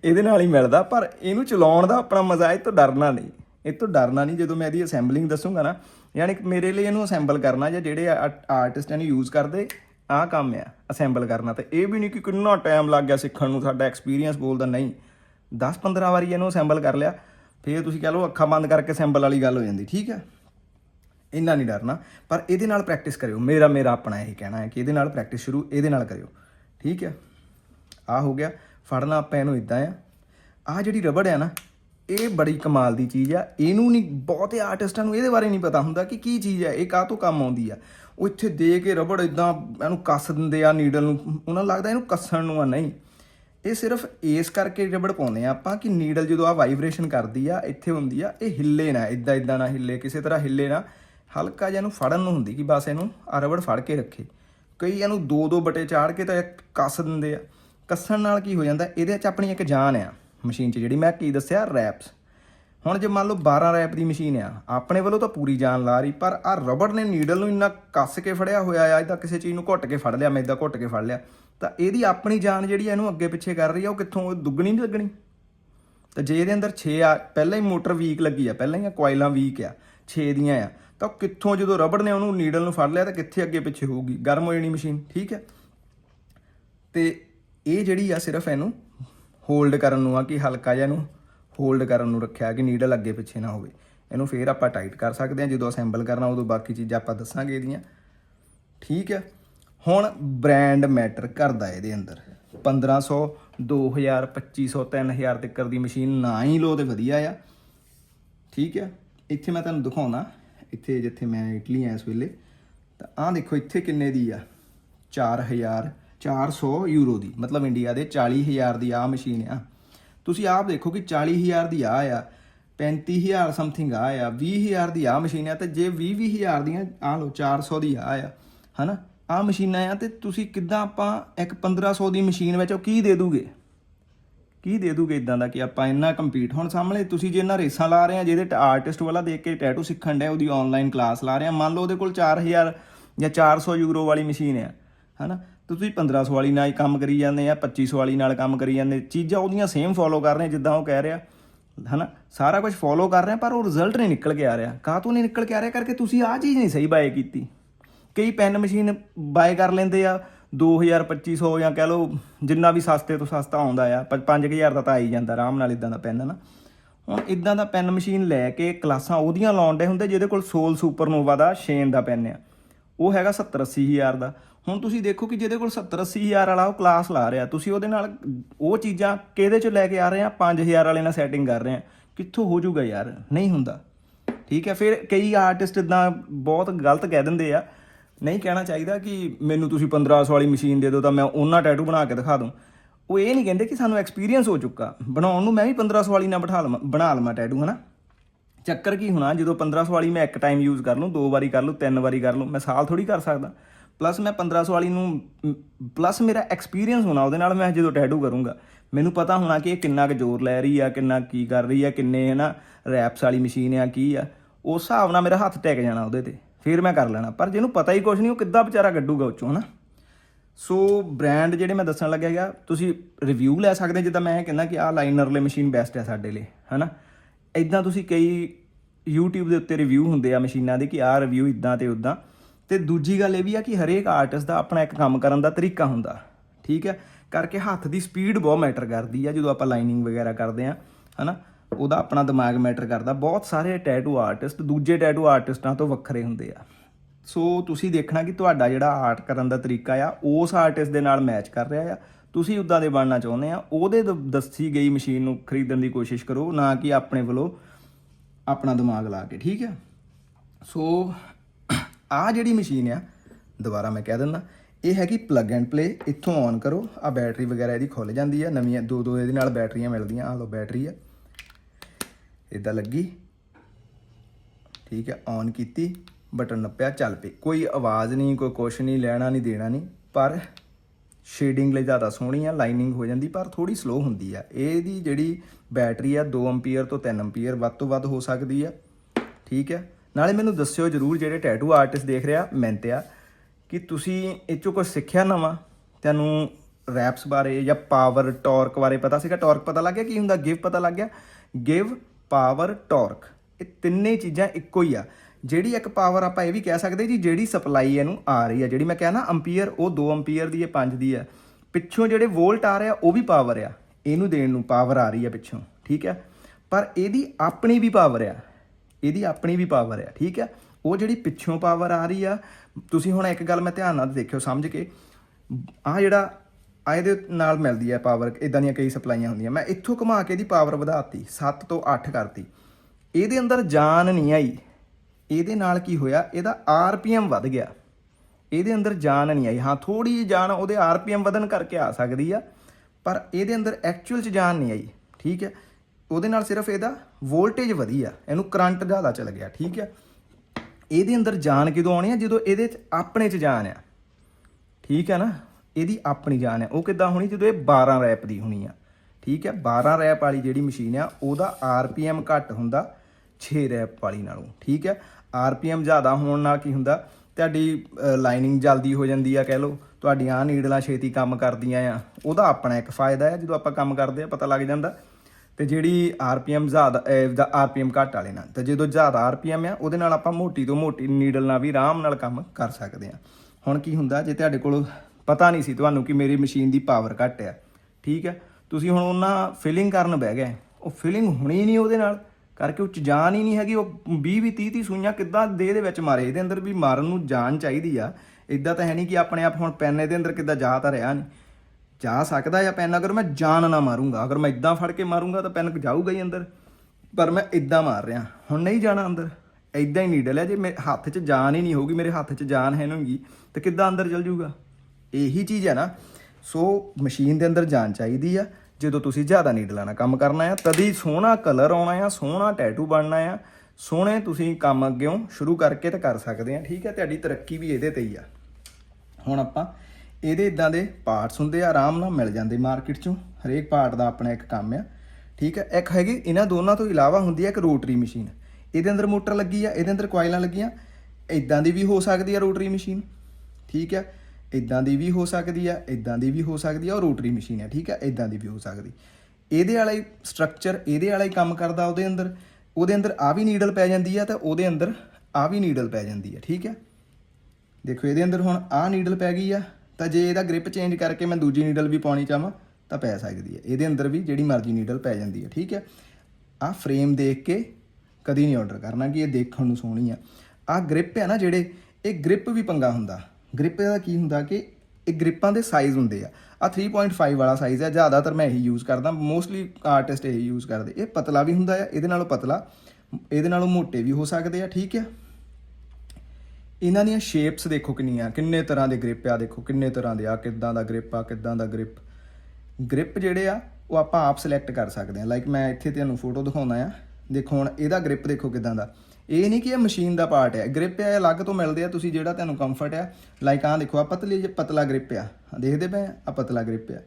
ਇਹਦੇ ਨਾਲ ਹੀ ਮਿਲਦਾ, ਪਰ ਇਹਨੂੰ ਚਲਾਉਣ ਦਾ ਆਪਣਾ ਮਜ਼ਾ ਇਹ ਤੋਂ ਡਰਨਾ ਨਹੀਂ। ਇਹ ਤੋਂ ਡਰਨਾ ਨਹੀਂ, ਜਦੋਂ ਮੈਂ ਇਹਦੀ ਅਸੈਂਬਲਿੰਗ ਦੱਸੂਗਾ ਨਾ, ਯਾਨੀ ਕਿ ਮੇਰੇ ਲਈ ਇਹਨੂੰ ਅਸੈਂਬਲ ਕਰਨਾ ਜਾਂ ਜਿਹੜੇ ਆਰਟਿਸਟ ਇਹਨੂੰ ਯੂਜ਼ ਕਰਦੇ ਆਹ ਕੰਮ ਆ ਅਸੈਂਬਲ ਕਰਨਾ ਤੇ ਇਹ ਵੀ ਨਹੀਂ ਕਿ ਕਿੰਨਾ ਟਾਈਮ ਲੱਗ ਗਿਆ ਸਿੱਖਣ ਨੂੰ, ਸਾਡਾ ਐਕਸਪੀਰੀਅੰਸ ਬੋਲਦਾ ਨਹੀਂ। 10-15 ਵਾਰੀ ਇਹਨੂੰ ਅਸੈਂਬਲ ਕਰ ਲਿਆ, ਫਿਰ ਤੁਸੀਂ ਕਹ ਲਓ ਅੱਖਾਂ ਬੰਦ ਕਰਕੇ ਅਸੈਂਬਲ ਵਾਲੀ ਗੱਲ ਹੋ ਜਾਂਦੀ, ਠੀਕ ਹੈ ਇੰਨਾ ਨਹੀਂ ਡਰਨਾ, ਪਰ ਇਹਦੇ ਨਾਲ ਪ੍ਰੈਕਟਿਸ ਕਰਿਓ। ਮੇਰਾ ਮੇਰਾ ਆਪਣਾ ਇਹ ਕਹਿਣਾ ਹੈ ਕਿ ਇਹਦੇ ਨਾਲ ਪ੍ਰੈਕਟਿਸ ਸ਼ੁਰੂ, ਇਹਦੇ ਨਾਲ ਕਰਿਓ। ਠੀਕ ਹੈ ਆ ਹੋ ਗਿਆ, ਫੜਨਾ ਆਪਾਂ ਇਹਨੂੰ ਇਦਾਂ ਆ। ਆ ਜਿਹੜੀ ਰਬੜ ਹੈ ਨਾ ਇਹ ਬੜੀ ਕਮਾਲ ਦੀ ਚੀਜ਼ ਆ। ਇਹਨੂੰ ਨਹੀਂ, ਬਹੁਤੇ ਆਰਟਿਸਟਾਂ ਨੂੰ ਇਹਦੇ ਬਾਰੇ ਨਹੀਂ ਪਤਾ ਹੁੰਦਾ ਕਿ ਕੀ ਚੀਜ਼ ਹੈ ਇਹ ਕਾਹ ਤੋਂ ਕੰਮ ਆਉਂਦੀ ਆ। ਉਹ ਇੱਥੇ ਦੇ ਕੇ ਰਬੜ ਇਦਾਂ ਇਹਨੂੰ ਕੱਸ ਦਿੰਦੇ ਆ ਨੀਡਲ ਨੂੰ। ਉਹਨਾਂ ਨੂੰ ਲੱਗਦਾ ਇਹਨੂੰ ਕੱਸਣ ਨੂੰ ਆ, ਨਹੀਂ। ਇਹ ਸਿਰਫ ਇਸ ਕਰਕੇ ਰਬੜ ਪਾਉਂਦੇ ਆ ਆਪਾਂ ਕਿ ਨੀਡਲ ਜਦੋਂ ਆ ਵਾਈਬ੍ਰੇਸ਼ਨ ਕਰਦੀ ਆ, ਇੱਥੇ ਹੁੰਦੀ ਆ, ਇਹ ਹਿੱਲੇ ਨਾ ਇਦਾਂ ਇਦਾਂ ਨਾ ਹਿੱਲੇ, ਕਿਸੇ ਤਰ੍ਹਾਂ ਹਿੱਲੇ ਨਾ। ਹਲਕਾ ਜਿਹਾ ਇਹਨੂੰ ਫੜਨ ਨੂੰ ਹੁੰਦੀ ਕਿ ਬਸ ਇਹਨੂੰ ਆ ਰਬੜ ਫੜ ਕੇ ਰੱਖੇ। ਕਈ ਇਹਨੂੰ ਦੋ ਦੋ ਬਟੇ ਚਾੜ ਕੇ ਤਾਂ ਕੱਸ ਦਿੰਦੇ ਆ। ਕੱਸਣ ਨਾਲ ਕੀ ਹੋ ਜਾਂਦਾ, ਇਹਦੇ ਵਿੱਚ ਆਪਣੀ ਇੱਕ ਜਾਨ ਆ। ਮਸ਼ੀਨ 'ਚ, ਜਿਹੜੀ ਮੈਂ ਕੀ ਦੱਸਿਆ ਰੈਪਸ ਹੁਣ ਜੇ ਮੰਨ ਲਓ 12 ਰੈਪ ਦੀ ਮਸ਼ੀਨ ਆ, ਆਪਣੇ ਵੱਲੋਂ ਤਾਂ ਪੂਰੀ ਜਾਨ ਲਾ ਰਹੀ, ਪਰ ਆ ਰਬੜ ਨੇ ਨੀਡਲ ਨੂੰ ਇੰਨਾ ਕੱਸ ਕੇ ਫੜਿਆ ਹੋਇਆ ਆ, ਇਹਦਾ ਕਿਸੇ ਚੀਜ਼ ਨੂੰ ਘੁੱਟ ਕੇ ਫੜ ਲਿਆ, ਮੈਂ ਇਦਾਂ ਘੁੱਟ ਕੇ ਫੜ ਲਿਆ। ਤਾਂ ਇਹਦੀ ਆਪਣੀ ਜਾਨ ਜਿਹੜੀ ਇਹਨੂੰ ਅੱਗੇ ਪਿੱਛੇ ਕਰ ਰਹੀ ਆ, ਉਹ ਕਿੱਥੋਂ ਦੁੱਗਣੀ ਨਹੀਂ ਲੱਗਣੀ? ਤਾਂ ਜੇ ਇਹਦੇ ਅੰਦਰ 6 ਆ, ਪਹਿਲਾਂ ਹੀ ਮੋਟਰ ਵੀਕ ਲੱਗੀ ਆ, ਪਹਿਲਾਂ ਹੀ ਕੋਇਲਾਂ ਵੀਕ ਆ 6 ਦੀਆਂ ਆ, ਤਾਂ ਉਹ ਕਿੱਥੋਂ ਜਦੋਂ ਰਬੜ ਨੇ ਉਹਨੂੰ ਨੀਡਲ ਨੂੰ ਫੜ ਲਿਆ, ਤਾਂ ਕਿੱਥੇ ਅੱਗੇ ਪਿੱਛੇ ਹੋਊਗੀ? ਗਰਮ ਹੋ ਜਾਣੀ ਮਸ਼ੀਨ, ਠੀਕ ਹੈ ਤੇ ਇਹ ਜਿਹੜੀ ਆ, ਸਿਰਫ ਇਹਨੂੰ ਹੋਲਡ ਕਰਨ ਨੂੰ ਆ ਕਿ ਹਲਕਾ ਜਿਹਾ ਨੂੰ ਹੋਲਡ ਕਰਨ ਨੂੰ ਰੱਖਿਆ ਕਿ ਨੀਡਲ ਅੱਗੇ ਪਿੱਛੇ ਨਾ ਹੋਵੇ। ਇਹਨੂੰ ਫੇਰ ਆਪਾਂ ਟਾਈਟ ਕਰ ਸਕਦੇ ਹਾਂ। ਜਦੋਂ ਅਸੈਂਬਲ ਕਰਨਾ, ਉਦੋਂ ਬਾਕੀ ਚੀਜ਼ਾਂ ਆਪਾਂ ਦੱਸਾਂਗੇ ਇਹਦੀਆਂ। ਠੀਕ ਹੈ? ਹੁਣ ਬ੍ਰਾਂਡ ਮੈਟਰ ਕਰਦਾ ਇਹਦੇ ਅੰਦਰ। 1500 2000 2500 3000 ਤੱਕ ਦੀ ਮਸ਼ੀਨ ਨਾ ਹੀ ਲੋ ਤੇ ਵਧੀਆ ਆ। ਠੀਕ ਹੈ? ਇੱਥੇ ਮੈਂ ਤੁਹਾਨੂੰ ਦਿਖਾਉਣਾ। ਇੱਥੇ ਜਿੱਥੇ ਮੈਂ ਇਟਲੀ ਆ ਇਸ ਵੇਲੇ। ਤਾਂ ਆਹ ਦੇਖੋ, ਇੱਥੇ ਕਿੰਨੇ ਦੀ ਆ? 4000 400 ਯੂਰੋ ਦੀ, ਮਤਲਬ ਇੰਡੀਆ ਦੇ 40000 ਦੀ ਆ ਮਸ਼ੀਨ ਆ। ਤੁਸੀਂ ਆਪ ਦੇਖੋ ਕਿ 40000 ਦੀ ਆ ਆ 35000 ਸਮਥਿੰਗ ਆ ਆ 20000 ਦੀ ਆ ਮਸ਼ੀਨ ਆ ਤੇ ਜੇ 20 20000 ਦੀਆਂ ਆ ਲੋ 400 ਦੀ ਆ ਆ, ਹਨਾ? ਆ ਮਸ਼ੀਨਾਂ ਆ ਤੇ ਤੁਸੀਂ ਕਿੱਦਾਂ ਆਪਾਂ ਇੱਕ 1500 ਦੀ ਮਸ਼ੀਨ ਵਿੱਚ ਉਹ ਕੀ ਦੇ ਦੂਗੇ? ਕੀ ਦੇ ਦੂਗੇ ਇਦਾਂ ਦਾ ਕਿ ਆਪਾਂ ਇੰਨਾ ਕੰਪੀਟ ਹੁਣ ਸਾਹਮਣੇ ਤੁਸੀਂ ਜੇ ਇਹਨਾਂ ਰੇਸਾਂ ਲਾ ਰਹੇ ਆ, ਜਿਹਦੇ ਆਰਟਿਸਟ ਵਾਲਾ ਦੇਖ ਕੇ ਟੈਟੂ ਸਿੱਖਣ ਡਿਆ, ਉਹਦੀ ਆਨਲਾਈਨ ਕਲਾਸ ਲਾ ਰਹੇ ਆ, ਮੰਨ ਲਓ ਉਹਦੇ ਕੋਲ 4000 ਜਾਂ 400 ਯੂਰੋ ਵਾਲੀ ਮਸ਼ੀਨ ਆ, ਹਨਾ? ਤੇ ਤੁਸੀਂ 1500 ਵਾਲੀ ਨਾਲ ਕੰਮ ਕਰੀ ਜਾਂਦੇ ਆ 2500 ਵਾਲੀ ਨਾਲ ਕੰਮ ਕਰੀ ਜਾਂਦੇ ਚੀਜ਼ਾਂ ਉਹਦੀਆਂ ਸੇਮ ਫੋਲੋ ਕਰ ਰਹੇ ਜਿੱਦਾਂ ਉਹ ਕਹਿ ਰਿਹਾ। ਹਨਾ? ਸਾਰਾ ਕੁਝ ਫੋਲੋ ਕਰ ਰਹੇ, ਪਰ ਉਹ ਰਿਜ਼ਲਟ ਨਹੀਂ ਨਿਕਲ ਕੇ ਆ ਰਿਹਾ। ਕਾਹ ਤੋਂ ਨਹੀਂ ਨਿਕਲ ਕੇ ਆ ਰਿਹਾ? ਕਰਕੇ ਤੁਸੀਂ ਆਹ ਚੀਜ਼ ਨਹੀਂ ਸਹੀ ਬਾਏ ਕੀਤੀ। ਕਈ ਪੈਨ ਮਸ਼ੀਨ ਬਾਏ ਕਰ ਲੈਂਦੇ ਆ 2000 2500 ਜਾਂ ਕਹਿ ਲਓ ਜਿੰਨਾ ਵੀ ਸਸਤੇ ਤੋਂ ਸਸਤਾ ਆਉਂਦਾ ਆ 5000 ਦਾ ਤਾਂ ਆ ਹੀ ਜਾਂਦਾ, ਆਰਾਮ ਨਾਲ ਇਦਾਂ ਦਾ ਪੈਨ ਨਾ ਹੁਣ ਇਦਾਂ ਦਾ ਪੈਨ ਮਸ਼ੀਨ ਲੈ ਕੇ ਕਲਾਸਾਂ ਉਹਦੀਆਂ ਲਾਉਣ ਦੇ ਹੁੰਦੇ, ਜਿਹਦੇ ਕੋਲ ਸੋਲ ਸੁਪਰਨੋਵਾ ਦਾ ਸ਼ੇਨ ਦਾ ਪੈਨ ਆ। ਉਹ ਹੈਗਾ 70 80000 ਦਾ। ਹੁਣ ਤੁਸੀਂ ਦੇਖੋ ਕਿ ਜਿਹਦੇ ਕੋਲ 70 80000 ਵਾਲਾ ਉਹ ਕਲਾਸ ਲਾ ਰਿਹਾ। ਤੁਸੀਂ ਉਹਦੇ ਨਾਲ ਉਹ ਚੀਜ਼ਾਂ ਕਿਹਦੇ ਚ ਲੈ ਕੇ ਆ ਰਹੇ ਆ? 5000 ਵਾਲੇ ਨਾਲ ਸੈਟਿੰਗ ਕਰ ਰਹੇ ਆ। ਕਿੱਥੋਂ ਹੋ ਜਾਊਗਾ ਯਾਰ? ਨਹੀਂ ਹੁੰਦਾ। ਠੀਕ ਹੈ, ਫਿਰ ਕਈ ਆਰਟਿਸਟ ਇਦਾਂ ਬਹੁਤ ਗਲਤ ਕਹਿ ਦਿੰਦੇ ਆ। ਨਹੀਂ ਕਹਿਣਾ ਚਾਹੀਦਾ ਕਿ ਮੈਨੂੰ ਤੁਸੀਂ 1500 ਵਾਲੀ ਮਸ਼ੀਨ ਦੇ ਦਿਓ ਤਾਂ ਮੈਂ ਉਹਨਾਂ ਟੈਟੂ ਬਣਾ ਕੇ ਦਿਖਾ ਦੂੰ। ਉਹ ਇਹ ਨਹੀਂ ਕਹਿੰਦੇ ਕਿ ਸਾਨੂੰ ਐਕਸਪੀਰੀਅੰਸ ਹੋ ਚੁੱਕਾ। ਬਣਾਉਣ ਨੂੰ ਮੈਂ ਵੀ 1500 ਵਾਲੀ ਨਾਲ ਬਿਠਾ ਲਵਾਂ ਬਣਾ ਲਵਾਂ ਟੈਟੂ ਹਨਾ? ਚੱਕਰ ਕੀ ਹੋਣਾ, ਜਦੋਂ 1500 ਵਾਲੀ ਮੈਂ ਇੱਕ ਟਾਈਮ ਯੂਜ਼ ਕਰ ਲੂੰ ਦੋ ਵਾਰੀ ਕਰ ਲੂੰ ਤਿੰਨ ਵਾਰੀ ਕਰ ਲੂੰ ਮੈਂ ਸਾਲ ਥੋੜੀ ਕਰ ਸਕਦਾ। ਪਲੱਸ ਮੈਂ 1500 ਵਾਲੀ ਨੂੰ ਪਲੱਸ ਮੇਰਾ ਐਕਸਪੀਰੀਅੰਸ ਹੋਣਾ, ਉਹਦੇ ਨਾਲ ਮੈਂ ਜਦੋਂ ਟੈਟੂ ਕਰੂੰਗਾ, ਮੈਨੂੰ ਪਤਾ ਹੋਣਾ ਕਿ ਇਹ ਕਿੰਨਾ ਕੁ ਜ਼ੋਰ ਲੈ ਰਹੀ ਆ, ਕਿੰਨਾ ਕੀ ਕਰ ਰਹੀ ਆ, ਕਿੰਨੇ ਹੈ ਨਾ ਰੈਪਸ ਵਾਲੀ ਮਸ਼ੀਨ ਆ, ਕੀ ਆ, ਉਸ ਹਿਸਾਬ ਨਾਲ ਮੇਰਾ ਹੱਥ ਟਿਕ ਜਾਣਾ ਉਹਦੇ ਤੇ, ਫਿਰ ਮੈਂ ਕਰ ਲੈਣਾ। ਪਰ ਜਿਹਨੂੰ ਪਤਾ ਹੀ ਕੁਝ ਨਹੀਂ, ਉਹ ਕਿੱਦਾਂ ਵਿਚਾਰਾ ਗੱਡੂਗਾ ਉੱਚੋਂ, ਹਨਾ। ਸੋ ਬ੍ਰਾਂਡ ਜਿਹੜੇ ਮੈਂ ਦੱਸਣ ਲੱਗਿਆ ਹੈਗਾ, ਤੁਸੀਂ ਰਿਵਿਊ ਲੈ ਸਕਦੇ ਜਿੱਦਾਂ ਮੈਂ ਇਹ ਕਹਿੰਦਾ ਕਿ ਆਹ ਲਾਈਨਰਲੇ ਮਸ਼ੀਨ ਬੈਸਟ ਹੈ ਸਾਡੇ ਲਈ, ਹਨਾ। ਇਦਾਂ ਤੁਸੀਂ ਕਈ YouTube ਦੇ ਉੱਤੇ ਰਿਵਿਊ ਹੁੰਦੇ ਆ ਮਸ਼ੀਨਾਂ ਦੇ ਕਿ ਆਹ ਰਿਵਿਊ ਇਦਾਂ ਤੇ ਉਦਾਂ ਤੇ ਦੂਜੀ ਗੱਲ ਇਹ ਵੀ ਆ ਕਿ ਹਰੇਕ ਆਰਟਿਸਟ ਦਾ ਆਪਣਾ ਇੱਕ ਕੰਮ ਕਰਨ ਦਾ ਤਰੀਕਾ ਹੁੰਦਾ, ਠੀਕ ਹੈ? ਕਰਕੇ ਹੱਥ ਦੀ ਸਪੀਡ ਬਹੁਤ ਮੈਟਰ ਕਰਦੀ ਆ, ਜਦੋਂ ਆਪਾਂ ਲਾਈਨਿੰਗ ਵਗੈਰਾ ਕਰਦੇ ਆ, ਹਨਾ? ਉਹਦਾ ਆਪਣਾ ਦਿਮਾਗ ਮੈਟਰ ਕਰਦਾ। ਬਹੁਤ ਸਾਰੇ ਟੈਟੂ ਆਰਟਿਸਟ ਦੂਜੇ ਟੈਟੂ ਆਰਟਿਸਟਾਂ ਤੋਂ ਵੱਖਰੇ ਹੁੰਦੇ ਆ। ਸੋ ਤੁਸੀਂ ਦੇਖਣਾ ਕਿ ਤੁਹਾਡਾ ਜਿਹੜਾ ਆਰਟ ਕਰਨ ਦਾ ਤਰੀਕਾ ਆ, ਉਸ ਆਰਟਿਸਟ ਦੇ ਨਾਲ ਮੈਚ ਕਰ ਰਿਹਾ ਆ। ਤੁਸੀਂ ਉਦਾਂ ਦੇ ਬਣਨਾ ਚਾਹੁੰਦੇ ਆ, ਉਹਦੇ ਦ- ਦੱਸੀ ਗਈ ਮਸ਼ੀਨ ਨੂੰ ਖਰੀਦਣ ਦੀ ਕੋਸ਼ਿਸ਼ ਕਰੋ, ਨਾ ਕਿ ਆਪਣੇ ਵੱਲੋਂ ਆਪਣਾ ਦਿਮਾਗ ਲਾ ਕੇ, ਠੀਕ ਹੈ ਸੋ ਆ ਜਿਹੜੀ ਮਸ਼ੀਨ ਆ, ਦੁਬਾਰਾ ਮੈਂ ਕਹਿ ਦਿੰਦਾ, ਇਹ ਹੈਗੀ ਪਲੱਗ ਐਂਡ ਪਲੇ ਇੱਥੋਂ ਔਨ ਕਰੋ ਆ ਬੈਟਰੀ ਵਗੈਰਾ ਇਹਦੀ ਖੁੱਲ ਜਾਂਦੀ ਆ, ਨਵੀਆਂ ਦੋ ਦੋ ਇਹਦੇ ਨਾਲ ਬੈਟਰੀਆਂ ਮਿਲਦੀਆਂ ਆ ਲੋ ਬੈਟਰੀ ਆ। ਇਦਾਂ ਲੱਗੀ, ਠੀਕ ਹੈ ਔਨ ਕੀਤੀ, ਬਟਨ ਨੱਪਿਆ, ਚੱਲ ਪਈ। ਕੋਈ ਆਵਾਜ਼ ਨਹੀਂ, ਕੋਈ ਕੁਛ ਨਹੀਂ, ਲੈਣਾ ਨਹੀਂ, ਦੇਣਾ ਨਹੀਂ, ਪਰ ਸ਼ੇਡਿੰਗ ਲਈ ਜ਼ਿਆਦਾ ਸੋਹਣੀ ਆ ਲਾਈਨਿੰਗ ਹੋ ਜਾਂਦੀ, ਪਰ ਥੋੜੀ ਸਲੋ ਹੁੰਦੀ ਆ। ਇਹਦੀ ਜਿਹੜੀ ਬੈਟਰੀ ਆ 2 ਐਂਪੀਅਰ ਤੋਂ 3 ਐਂਪੀਅਰ ਵੱਧ ਤੋਂ ਵੱਧ ਹੋ ਸਕਦੀ ਆ। ਠੀਕ ਆ? ਨਾਲੇ ਮੈਨੂੰ ਦੱਸਿਓ ਜਰੂਰ ਜਿਹੜੇ ਟੈਟੂ ਆਰਟਿਸਟ ਦੇਖ ਰਿਹਾ ਮਿਹਨਤ ਆ ਕਿ ਤੁਸੀਂ ਇਹ ਚੋਂ ਕੁਝ ਸਿੱਖਿਆ ਨਵਾਂ? ਤੁਹਾਨੂੰ ਰੈਪਸ ਬਾਰੇ ਜਾਂ ਪਾਵਰ ਟਾਰਕ ਬਾਰੇ ਪਤਾ ਸੀਗਾ? ਟਾਰਕ ਪਤਾ ਲੱਗ ਗਿਆ? ਕੀ ਹੁੰਦਾ? ਗਿਵ ਪਤਾ ਲੱਗ ਗਿਆ? ਗਿਵ ਪਾਵਰ ਟਾਰਕ ਇਹ ਤਿੰਨੇ ਚੀਜ਼ਾਂ ਇੱਕੋ ਹੀ ਆ। ਜਿਹੜੀ ਇੱਕ ਪਾਵਰ ਆਪਾਂ ਇਹ ਵੀ ਕਹਿ ਸਕਦੇ ਜੀ, ਜਿਹੜੀ ਸਪਲਾਈ ਇਹਨੂੰ ਆ ਰਹੀ ਹੈ, ਜਿਹੜੀ ਮੈਂ ਕਿਹਾ ਨਾ ਐਂਪੀਅਰ ਉਹ 2 ਐਂਪੀਅਰ ਦੀ ਹੈ 5 ਦੀ ਹੈ। ਪਿੱਛੋਂ ਜਿਹੜੇ ਵੋਲਟ ਆ ਰਿਹਾ ਉਹ ਵੀ ਪਾਵਰ ਆ। ਇਹਨੂੰ ਦੇਣ ਨੂੰ ਪਾਵਰ ਆ ਰਹੀ ਹੈ ਪਿੱਛੋਂ, ਠੀਕ ਹੈ? ਪਰ ਇਹਦੀ ਆਪਣੀ ਵੀ ਪਾਵਰ ਆ। ਇਹਦੀ ਆਪਣੀ ਵੀ ਪਾਵਰ ਆ, ਠੀਕ ਹੈ? ਉਹ ਜਿਹੜੀ ਪਿੱਛੋਂ ਪਾਵਰ ਆ ਰਹੀ ਆ, ਤੁਸੀਂ ਹੁਣ ਇੱਕ ਗੱਲ ਮੈਂ ਧਿਆਨ ਨਾਲ ਦੇਖਿਓ, ਸਮਝ ਕੇ। ਆ ਜਿਹੜਾ ਆ ਇਹਦੇ ਨਾਲ ਮਿਲਦੀ ਹੈ ਪਾਵਰ ਇਦਾਂ ਦੀਆਂ ਕਈ ਸਪਲਾਈਆਂ ਹੁੰਦੀਆਂ। ਮੈਂ ਇੱਥੋਂ ਘੁਮਾ ਕੇ ਇਹਦੀ ਪਾਵਰ ਵਧਾਤੀ 7 ਤੋਂ 8 ਕਰਤੀ। ਇਹਦੇ ਅੰਦਰ ਜਾਨ ਨਹੀਂ ਆਈ। ਇਹਦੇ ਨਾਲ ਕੀ ਹੋਇਆ? ਇਹਦਾ ਆਰਪੀਐਮ ਵੱਧ ਗਿਆ। ਇਹਦੇ ਅੰਦਰ ਜਾਨ ਨਹੀਂ ਆਈ। ਹਾਂ ਥੋੜੀ ਜਿਹੀ ਜਾਨ ਉਹਦੇ ਆਰਪੀਐਮ ਵਧਣ ਕਰਕੇ ਆ ਸਕਦੀ ਆ, ਪਰ ਇਹਦੇ ਅੰਦਰ ਐਕਚੁਅਲ ਚ ਜਾਨ ਨਹੀਂ ਆਈ। ਠੀਕ ਹੈ? ਉਹਦੇ ਨਾਲ ਸਿਰਫ ਇਹਦਾ ਵੋਲਟੇਜ ਵਧੀ ਆ। ਇਹਨੂੰ ਕਰੰਟ ਜ਼ਿਆਦਾ ਚੱਲ ਗਿਆ। ਠੀਕ ਹੈ? ਇਹਦੇ ਅੰਦਰ ਜਾਨ ਕਿਦੋਂ ਆਉਣੀ ਆ? ਜਦੋਂ ਇਹਦੇ ਚ ਆਪਣੇ ਚ ਜਾਨ ਆ। ਠੀਕ ਹੈ ਨਾ? ਇਹਦੀ ਆਪਣੀ ਜਾਨ ਹੈ ਉਹ ਕਿੱਦਾਂ ਹੋਣੀ? ਜਦੋਂ ਇਹ 12 ਰੈਪ ਦੀ ਹੋਣੀ ਆ। ਠੀਕ ਹੈ? 12 ਰੈਪ ਵਾਲੀ ਜਿਹੜੀ ਮਸ਼ੀਨ ਆ, ਉਹਦਾ ਆਰਪੀਐਮ ਘੱਟ ਹੁੰਦਾ। 6 ਰੈਪ ਵਾਲੀ ਨਾਲੋਂ, ਠੀਕ ਹੈ? ਆਰਪੀਐਮ ਜ਼ਿਆਦਾ ਹੋਣ ਨਾਲ ਕੀ ਹੁੰਦਾ? ਤੁਹਾਡੀ ਲਾਈਨਿੰਗ ਜਲਦੀ ਹੋ ਜਾਂਦੀ ਆ, ਕਹਿ ਲਓ। ਤੁਹਾਡੀਆਂ ਨੀਡਲਾਂ ਛੇਤੀ ਕੰਮ ਕਰਦੀਆਂ ਆ। ਉਹਦਾ ਆਪਣਾ ਇੱਕ ਫਾਇਦਾ ਹੈ ਜਦੋਂ ਆਪਾਂ ਕੰਮ ਕਰਦੇ ਆ, ਪਤਾ ਲੱਗ ਜਾਂਦਾ। ਤੇ ਜਿਹੜੀ ਆਰਪੀਐਮ ਜ਼ਿਆਦਾ ਦਾ ਆਰਪੀਐਮ ਘੱਟ ਵਾਲੇ ਨਾਲ, ਤੇ ਜਦੋਂ ਜ਼ਿਆਦਾ ਆਰਪੀਐਮ ਆ, ਉਹਦੇ ਨਾਲ ਆਪਾਂ ਮੋਟੀ ਤੋਂ ਮੋਟੀ ਨੀਡਲ ਨਾਲ ਵੀ ਆਰਾਮ ਨਾਲ ਕੰਮ ਕਰ ਸਕਦੇ ਆ। ਹੁਣ ਕੀ ਹੁੰਦਾ, ਜੇ ਤੁਹਾਡੇ ਕੋਲ ਪਤਾ ਨਹੀਂ ਸੀ ਤੁਹਾਨੂੰ ਕਿ ਮੇਰੀ ਮਸ਼ੀਨ ਦੀ ਪਾਵਰ ਘੱਟ ਆ, ਠੀਕ ਹੈ? ਤੁਸੀਂ ਹੁਣ ਉਹਨਾਂ ਫਿਲਿੰਗ ਕਰਨ ਬਹਿ ਗਏ, ਉਹ ਫਿਲਿੰਗ ਹੋਣੀ ਨਹੀਂ ਉਹਦੇ ਨਾਲ। ਕਰਕੇ ਉਹ ਚ ਜਾਨ ਹੀ ਨਹੀਂ ਹੈਗੀ, ਉਹ 20 20 30 30 ਸੂਈਆਂ ਕਿੱਦਾਂ ਦੇਹ ਦੇ ਵਿੱਚ ਮਾਰੇ, ਇਹਦੇ ਅੰਦਰ ਵੀ ਮਾਰਨ ਨੂੰ ਜਾਨ ਚਾਹੀਦੀ ਆ। ਇਦਾਂ ਤਾਂ ਹੈ ਨਹੀਂ ਕਿ ਆਪਣੇ ਆਪ ਹੁਣ ਪੈਨ ਇਹਦੇ ਅੰਦਰ ਕਿੱਦਾਂ ਜਾ ਤਾਂ ਰਿਹਾ ਨਹੀਂ। ਜਾ ਸਕਦਾ ਜਾਂ ਪੈਨ, ਅਗਰ ਮੈਂ ਜਾਨ ਨਾ ਮਾਰੂੰਗਾ, ਅਗਰ ਮੈਂ ਇਦਾਂ ਫੜ ਕੇ ਮਾਰੂੰਗਾ ਤਾਂ ਪੈਨ ਜਾਊਗਾ ਹੀ ਅੰਦਰ। ਪਰ ਮੈਂ ਇਦਾਂ ਮਾਰ ਰਿਹਾ, ਹੁਣ ਨਹੀਂ ਜਾਣਾ ਅੰਦਰ। ਇਦਾਂ ਹੀ ਨੀਡਲ ਹੈ ਜੇ ਮੇਰੇ ਹੱਥ 'ਚ ਜਾਨ ਹੀ ਨਹੀਂ ਹੋਊਗੀ, ਮੇਰੇ ਹੱਥ 'ਚ ਜਾਨ ਹੈ ਨਹੀਂਗੀ ਤਾਂ ਕਿੱਦਾਂ ਅੰਦਰ ਚਲ ਜਾਊਗਾ? ਇਹੀ ਚੀਜ਼ ਹੈ ਨਾ, ਸੋ ਮਸ਼ੀਨ ਦੇ ਅੰਦਰ ਜਾਨ ਚਾਹੀਦੀ ਆ। ਜਦੋਂ ਤੁਸੀਂ ਜ਼ਿਆਦਾ ਨੀਡਲਾਂ ਨਾਲ ਕੰਮ ਕਰਨਾ ਆ, ਤਦੀ ਸੋਹਣਾ ਕਲਰ ਆਉਣਾ ਆ, ਸੋਹਣਾ ਟੈਟੂ ਬਣਨਾ ਆ, ਸੋਹਣੇ ਤੁਸੀਂ ਕੰਮ ਅੱਗਿਓਂ ਸ਼ੁਰੂ ਕਰਕੇ ਤੇ ਕਰ ਸਕਦੇ ਆ, ਠੀਕ ਹੈ ਤੁਹਾਡੀ ਤਰੱਕੀ ਵੀ ਇਹਦੇ ਤੇ ਹੀ ਆ। ਹੁਣ ਆਪਾਂ ਇਹਦੇ ਇਦਾਂ ਦੇ ਪਾਰਟਸ ਹੁੰਦੇ ਆ, ਆਰਾਮ ਨਾਲ ਮਿਲ ਜਾਂਦੇ ਮਾਰਕੀਟ ਚੋਂ, ਹਰੇਕ ਪਾਰਟ ਦਾ ਆਪਣਾ ਇੱਕ ਕੰਮ ਆ, ਠੀਕ ਹੈ ਇੱਕ ਹੈਗੀ, ਇਹਨਾਂ ਦੋਨਾਂ ਤੋਂ ਇਲਾਵਾ ਹੁੰਦੀ ਹੈ ਇੱਕ ਰੋਟਰੀ ਮਸ਼ੀਨ ਇਹਦੇ ਅੰਦਰ ਮੋਟਰ ਲੱਗੀ ਆ, ਇਹਦੇ ਅੰਦਰ ਕੋਇਲਾਂ ਲੱਗੀਆਂ ਇਦਾਂ ਦੀ ਵੀ ਹੋ ਸਕਦੀ ਆ ਰੋਟਰੀ ਮਸ਼ੀਨ ਠੀਕ ਹੈ ਇਦਾਂ ਦੀ ਵੀ ਹੋ ਸਕਦੀ ਆ ਇਦਾਂ ਦੀ ਵੀ ਹੋ ਸਕਦੀ ਆ, ਉਹ ਰੋਟਰੀ ਮਸ਼ੀਨ ਹੈ ਠੀਕ ਹੈ ਇਦਾਂ ਦੀ ਵੀ ਹੋ ਸਕਦੀ। ਇਹਦੇ ਵਾਲਾ ਹੀ ਸਟਰਕਚਰ ਇਹਦੇ ਵਾਲਾ ਹੀ ਕੰਮ ਕਰਦਾ ਉਹਦੇ ਅੰਦਰ ਉਹਦੇ ਅੰਦਰ ਆ ਵੀ ਨੀਡਲ ਪੈ ਜਾਂਦੀ ਆ ਤਾਂ ਉਹਦੇ ਅੰਦਰ ਆ ਵੀ ਨੀਡਲ ਪੈ ਜਾਂਦੀ ਆ, ਠੀਕ ਹੈ ਦੇਖੋ ਇਹਦੇ ਅੰਦਰ ਹੁਣ ਆਹ ਨੀਡਲ ਪੈ ਗਈ ਆ, ਤਾਂ ਜੇ ਇਹਦਾ ਗ੍ਰਿਪ ਚੇਂਜ ਕਰਕੇ ਮੈਂ ਦੂਜੀ ਨੀਡਲ ਵੀ ਪਾਉਣੀ ਚਾਹਾਂ, ਤਾਂ ਪੈ ਸਕਦੀ ਹੈ ਇਹਦੇ ਅੰਦਰ ਵੀ ਜਿਹੜੀ ਮਰਜ਼ੀ ਨੀਡਲ ਪੈ ਜਾਂਦੀ ਹੈ ਠੀਕ ਹੈ ਆਹ ਫਰੇਮ ਦੇਖ ਕੇ ਕਦੀ ਨਹੀਂ ਆਰਡਰ ਕਰਨਾ ਕਿ ਇਹ ਦੇਖਣ ਨੂੰ ਸੋਹਣੀ ਆ। ਆਹ ਗ੍ਰਿਪ ਹੈ ਨਾ ਜਿਹੜੇ, ਇਹ ਗ੍ਰਿਪ ਵੀ ਪੰਗਾ ਹੁੰਦਾ। ਗ੍ਰਿਪ ਦਾ ਕੀ ਹੁੰਦਾ ਕਿ ਇਹ ਗ੍ਰਿਪਾਂ ਦੇ ਸਾਈਜ਼ ਹੁੰਦੇ ਆ। ਆ 3.5 ਵਾਲਾ ਸਾਈਜ਼ ਆ, ਜ਼ਿਆਦਾਤਰ ਮੈਂ ਇਹੀ ਯੂਜ਼ ਕਰਦਾ। ਮੋਸਟਲੀ ਆਰਟਿਸਟ ਇਹੀ ਯੂਜ਼ ਕਰਦੇ। ਇਹ ਪਤਲਾ ਵੀ ਹੁੰਦਾ ਆ, ਇਹਦੇ ਨਾਲੋਂ ਪਤਲਾ, ਇਹਦੇ ਨਾਲੋਂ ਮੋਟੇ ਵੀ ਹੋ ਸਕਦੇ ਆ, ਠੀਕ ਆ? ਇਹਨਾਂ ਦੀਆਂ ਸ਼ੇਪਸ ਦੇਖੋ ਕਿੰਨੀਆਂ ਕਿੰਨੇ ਤਰ੍ਹਾਂ ਦੇ ਗ੍ਰਿਪ ਆ, ਦੇਖੋ ਕਿੰਨੇ ਤਰ੍ਹਾਂ ਦੇ ਆ, ਕਿੱਦਾਂ ਦਾ ਗ੍ਰਿਪ ਆ, ਕਿੱਦਾਂ ਦਾ ਗ੍ਰਿਪ। ਗ੍ਰਿਪ ਜਿਹੜੇ ਆ, ਉਹ ਆਪਾਂ ਆਪ ਸਿਲੈਕਟ ਕਰ ਸਕਦੇ ਆ। ਲਾਈਕ ਮੈਂ ਇੱਥੇ ਤੁਹਾਨੂੰ ਫੋਟੋ ਦਿਖਾਉਣਾ ਆ। ਦੇਖੋ ਹੁਣ ਇਹਦਾ ਗ੍ਰਿਪ ਦੇਖੋ ਕਿੱਦਾਂ ਦਾ। ਇਹ ਨਹੀਂ ਕਿ ਇਹ ਮਸ਼ੀਨ ਦਾ ਪਾਰਟ ਹੈ। ਗ੍ਰਿਪ ਹੈ ਅਲੱਗ ਤੋਂ ਮਿਲਦੇ ਆ, ਤੁਸੀਂ ਜਿਹੜਾ ਤੁਹਾਨੂੰ ਕੰਫਰਟ ਆ ਲਾਈਕ ਆਹ ਦੇਖੋ ਆ ਪਤਲੀ ਜਿਹੀ ਪਤਲਾ ਗ੍ਰਿਪ ਆ। ਦੇਖਦੇ ਪਏ ਆ? ਪਤਲਾ ਗ੍ਰਿਪ ਆ।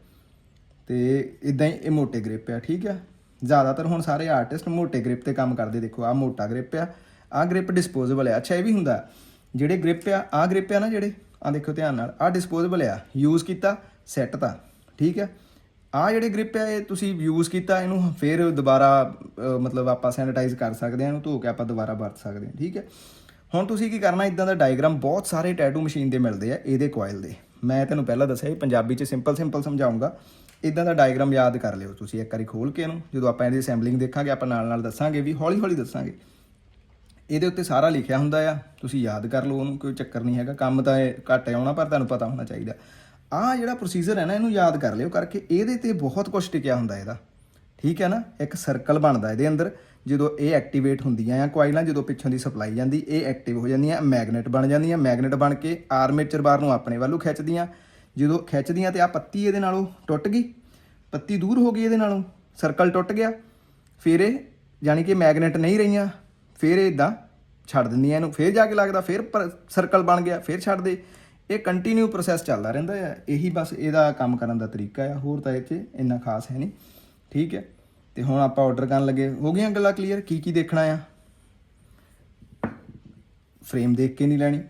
ਤੇ ਇਦਾਂ ਹੀ ਇਹ ਮੋਟੇ ਗ੍ਰਿਪ ਆ, ਠੀਕ ਆ? ਜ਼ਿਆਦਾਤਰ ਹੁਣ ਸਾਰੇ ਆਰਟਿਸਟ ਮੋਟੇ ਗ੍ਰਿਪ ਤੇ ਕੰਮ ਕਰਦੇ, ਦੇਖੋ ਆ ਮੋਟਾ ਗ੍ਰਿਪ ਆ ਆ ਗ੍ਰਿਪ ਡਿਸਪੋਜ਼ੇਬਲ ਆ। ਅੱਛਾ, ਇਹ ਵੀ ਹੁੰਦਾ। ਜਿਹੜੇ ਗ੍ਰਿਪ ਆ ਆ ਗ੍ਰਿਪ ਆ ਨਾ ਜਿਹੜੇ ਆ ਦੇਖੋ ਧਿਆਨ ਨਾਲ ਆ ਡਿਸਪੋਜ਼ੇਬਲ ਆ। ਯੂਜ਼ ਕੀਤਾ ਸੈੱਟ ਤਾਂ, ਠੀਕ ਆ? ਆ ਜਿਹੜੇ ਗ੍ਰਿਪ ਹੈ ਇਹ ਤੁਸੀਂ ਯੂਜ਼ ਕੀਤਾ, ਇਹਨੂੰ ਫਿਰ ਦੁਬਾਰਾ ਮਤਲਬ ਆਪਾਂ ਸੈਨੀਟਾਈਜ਼ ਕਰ ਸਕਦੇ ਹਾਂ, ਇਹਨੂੰ ਧੋ ਕੇ ਆਪਾਂ ਦੁਬਾਰਾ ਵਰਤ ਸਕਦੇ ਹਾਂ, ਠੀਕ ਹੈ? ਹੁਣ ਤੁਸੀਂ ਕੀ ਕਰਨਾ, ਇਦਾਂ ਦਾ ਡਾਇਗਰਾਮ ਬਹੁਤ ਸਾਰੇ ਟੈਟੂ ਮਸ਼ੀਨ ਦੇ ਮਿਲਦੇ ਆ, ਇਹਦੇ ਕੋਇਲ ਦੇ। ਮੈਂ ਤੁਹਾਨੂੰ ਪਹਿਲਾਂ ਦੱਸਿਆ ਸੀ ਪੰਜਾਬੀ 'ਚ ਸਿੰਪਲ ਸਿੰਪਲ ਸਮਝਾਉਂਗਾ। ਇਦਾਂ ਦਾ ਡਾਇਗਰਾਮ ਯਾਦ ਕਰ ਲਿਓ ਤੁਸੀਂ, ਇੱਕ ਵਾਰੀ ਖੋਲ ਕੇ ਇਹਨੂੰ, ਜਦੋਂ ਆਪਾਂ ਇਹਦੀ ਅਸੈਂਬਲਿੰਗ ਦੇਖਾਂਗੇ, ਆਪਾਂ ਨਾਲ ਨਾਲ ਦੱਸਾਂਗੇ ਵੀ ਹੌਲੀ ਹੌਲੀ ਦੱਸਾਂਗੇ। ਇਹਦੇ ਉੱਤੇ ਸਾਰਾ ਲਿਖਿਆ ਹੁੰਦਾ ਆ, ਤੁਸੀਂ ਯਾਦ ਕਰ ਲਓ ਉਹਨੂੰ, ਕੋਈ ਚੱਕਰ ਨਹੀਂ ਹੈਗਾ, ਕੰਮ ਤਾਂ ਇਹ ਘੱਟ ਆਉਣਾ, ਪਰ ਤੁਹਾਨੂੰ ਪਤਾ ਹੋਣਾ ਚਾਹੀਦਾ। ਆਹ ਜਿਹੜਾ ਪ੍ਰੋਸੀਜਰ ਹੈ ਨਾ, ਇਹਨੂੰ ਯਾਦ ਕਰ ਲਿਓ ਕਰਕੇ ਇਹਦੇ ਤੇ ਬਹੁਤ ਕੁਝ ਟਿਕਿਆ ਹੁੰਦਾ ਇਹਦਾ। ਠੀਕ ਹੈ ਨਾ? ਇੱਕ ਸਰਕਲ ਬਣਦਾ ਇਹਦੇ ਅੰਦਰ, ਜਦੋਂ ਇਹ ਐਕਟੀਵੇਟ ਹੁੰਦੀਆਂ ਆ ਕੋਇਲਾਂ ਜਦੋਂ ਪਿੱਛੋਂ ਦੀ ਸਪਲਾਈ ਜਾਂਦੀ, ਇਹ ਐਕਟਿਵ ਹੋ ਜਾਂਦੀਆਂ ਮੈਗਨੇਟ ਬਣ ਜਾਂਦੀਆਂ ਮੈਗਨੇਟ ਬਣ ਕੇ ਆਰਮੇਚਰ ਬਾਰ ਨੂੰ ਆਪਣੇ ਵੱਲੋਂ ਖਿੱਚਦੀਆਂ। ਜਦੋਂ ਖਿੱਚਦੀਆਂ ਤੇ ਆ ਪੱਤੀ ਇਹਦੇ ਨਾਲੋਂ ਟੁੱਟ ਗਈ, ਪੱਤੀ ਦੂਰ ਹੋ ਗਈ ਇਹਦੇ ਨਾਲੋਂ ਸਰਕਲ ਟੁੱਟ ਗਿਆ। ਫਿਰ ਇਹ ਯਾਨੀ ਕਿ ਮੈਗਨੇਟ ਨਹੀਂ ਰਹੀਆਂ, ਫਿਰ ਇਹ ਇਦਾਂ ਛੱਡ ਦਿੰਦੀਆਂ ਇਹਨੂੰ, ਫਿਰ ਜਾ ਕੇ ਲੱਗਦਾ, ਫਿਰ ਸਰਕਲ ਬਣ ਗਿਆ, ਫਿਰ ਛੱਡ ਦੇ। ਇਹ ਕੰਟੀਨਿਊ ਪ੍ਰੋਸੈਸ ਚੱਲਦਾ ਰਹਿੰਦਾ ਹੈ ਇਹੀ ਬਸ ਇਹਦਾ ਕੰਮ ਕਰਨ ਦਾ ਤਰੀਕਾ ਹੈ ਹੋਰ ਤਾਂ ਇਹ 'ਚ ਇੰਨਾ ਖਾਸ ਹੈ ਨਹੀਂ। ਠੀਕ ਹੈ। ਤੇ ਹੁਣ ਆਪਾਂ ਆਰਡਰ ਕਰਨ ਲੱਗੇ। ਹੋ ਗਈਆਂ ਗੱਲਾਂ ਕਲੀਅਰ ਕੀ ਕੀ ਦੇਖਣਾ ਆ? ਫਰੇਮ ਦੇਖ ਕੇ ਨਹੀਂ ਲੈਣੀ।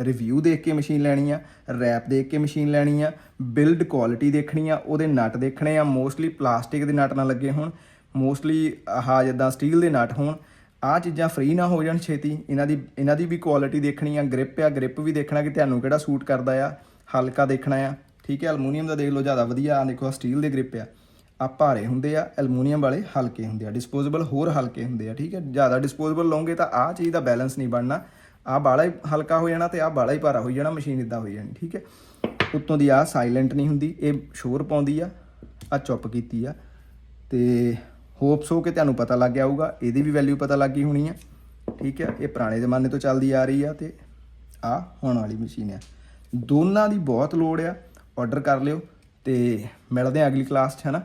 ਰਿਵਿਊ ਦੇਖ ਕੇ ਮਸ਼ੀਨ ਲੈਣੀ ਆ। ਰੈਪ ਦੇਖ ਕੇ ਮਸ਼ੀਨ ਲੈਣੀ ਆ। ਬਿਲਡ ਕੁਆਲਿਟੀ ਦੇਖਣੀ ਆ। ਉਹਦੇ ਨਟ ਦੇਖਣੇ ਆ। ਮੋਸਟਲੀ ਪਲਾਸਟਿਕ ਦੇ ਨਟ ਨਾ ਲੱਗੇ ਹੋਣ। ਮੋਸਟਲੀ ਆਹ ਜਿੱਦਾਂ ਸਟੀਲ ਦੇ ਨਟ ਹੋਣ। ਆ ਚੀਜ਼ਾਂ ਫ੍ਰੀ ਨਾ ਹੋ ਜਾਣ ਛੇਤੀ। ਇਹਨਾਂ ਦੀ ਇਹਨਾਂ ਦੀ ਵੀ ਕੁਆਲਿਟੀ ਦੇਖਣੀ ਆ ਗ੍ਰਿਪ ਆ ਗ੍ਰਿਪ ਵੀ ਦੇਖਣਾ ਕਿ ਤੁਹਾਨੂੰ ਕਿਹੜਾ ਸੂਟ ਕਰਦਾ ਆ, ਹਲਕਾ ਦੇਖਣਾ ਆ। ਠੀਕ ਹੈ ਅਲਮੂਨੀਅਮ ਦਾ ਦੇਖ ਲਓ, ਜ਼ਿਆਦਾ ਵਧੀਆ ਆ ਦੇਖੋ ਸਟੀਲ ਦੇ ਗ੍ਰਿਪ ਆ। ਆ ਭਾਰੇ ਹੁੰਦੇ ਆ ਐਲੂਮੀਨੀਅਮ ਵਾਲੇ ਹਲਕੇ ਹੁੰਦੇ ਆ ਡਿਸਪੋਜ਼ੇਬਲ ਹੋਰ ਹਲਕੇ ਹੁੰਦੇ ਆ, ਠੀਕ ਹੈ। ਜ਼ਿਆਦਾ ਡਿਸਪੋਜ਼ੇਬਲ ਲਓਗੇ ਤਾਂ ਆ ਚੀਜ਼ ਦਾ ਬੈਲੈਂਸ ਨਹੀਂ ਬਣਨਾ। ਆ ਬਾਲਾ ਹੀ ਹਲਕਾ ਹੋ ਜਾਣਾ ਤੇ ਆ ਬਾਲਾ ਹੀ ਭਾਰਾ ਹੋ ਜਾਣਾ ਮਸ਼ੀਨ ਇਦਾਂ ਹੋ ਜਾਣੀ, ਠੀਕ ਹੈ। ਉੱਤੋਂ ਦੀ ਆ ਸਾਇਲੈਂਟ ਨਹੀਂ ਹੁੰਦੀ, ਇਹ ਸ਼ੋਰ ਪਾਉਂਦੀ ਆ ਆ ਚੁੱਪ ਕੀਤੀ ਆ। ਤੇ ਹੋਪਸ ਹੋ ਕਿ ਤੁਹਾਨੂੰ ਪਤਾ ਲੱਗ ਗਿਆ ਹੋਊਗਾ, ਇਹਦੀ ਵੀ ਵੈਲਿਊ ਪਤਾ ਲੱਗ ਗਈ ਹੋਣੀ ਆ। ਠੀਕ ਹੈ ਇਹ ਪੁਰਾਣੇ ਜ਼ਮਾਨੇ ਤੋਂ ਚੱਲਦੀ ਆ ਰਹੀ ਆ ਤੇ ਆ ਹੁਣ ਵਾਲੀ ਮਸ਼ੀਨ ਆ। ਦੋਨਾਂ ਦੀ ਬਹੁਤ ਲੋੜ ਆ ਆਰਡਰ ਕਰ ਲਿਓ ਤੇ ਮਿਲਦੇ ਆ ਅਗਲੀ ਕਲਾਸ 'ਚ, ਹਨਾ?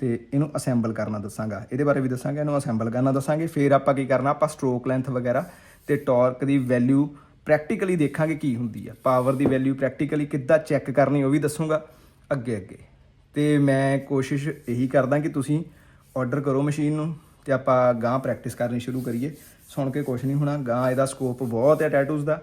ਤੇ ਇਹਨੂੰ ਅਸੈਂਬਲ ਕਰਨਾ ਦੱਸਾਂਗਾ। ਇਹਦੇ ਬਾਰੇ ਵੀ ਦੱਸਾਂਗਾ, ਇਹਨੂੰ ਅਸੈਂਬਲ ਕਰਨਾ ਦੱਸਾਂਗੇ। ਫਿਰ ਆਪਾਂ ਕੀ ਕਰਨਾ, ਆਪਾਂ ਸਟ੍ਰੋਕ ਲੈਂਥ ਵਗੈਰਾ ਤੇ ਟਾਰਕ ਦੀ ਵੈਲਿਊ ਪ੍ਰੈਕਟੀਕਲੀ ਦੇਖਾਂਗੇ ਕੀ ਹੁੰਦੀ ਆ। ਪਾਵਰ ਦੀ ਵੈਲਿਊ ਪ੍ਰੈਕਟੀਕਲੀ ਕਿੱਦਾਂ ਚੈੱਕ ਕਰਨੀ ਉਹ ਵੀ ਦੱਸੂਗਾ ਅੱਗੇ ਅੱਗੇ ਤੇ ਮੈਂ ਕੋਸ਼ਿਸ਼ ਇਹੀ ਕਰਦਾ ਕਿ ਤੁਸੀਂ ਆਰਡਰ ਕਰੋ ਮਸ਼ੀਨ ਨੂੰ ਤੇ ਆਪਾਂ ਗਾਂ ਪ੍ਰੈਕਟਿਸ ਕਰਨੀ ਸ਼ੁਰੂ ਕਰੀਏ। ਸੁਣ ਕੇ ਕੁਝ ਨਹੀਂ ਹੋਣਾ ਗਾਂ ਇਹਦਾ ਸਕੋਪ ਬਹੁਤ ਹੈ ਟੈਟੂਜ਼ ਦਾ।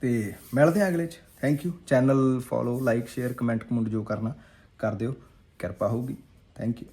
ਤੇ ਮਿਲਦੇ ਹਾਂ ਅਗਲੇ ਚ। Thank you channel follow like share comment comment ਜੋ ਕਰਨਾ, ਕਰ ਦਿਓ। ਕਿਰਪਾ ਹੋਊਗੀ। Thank you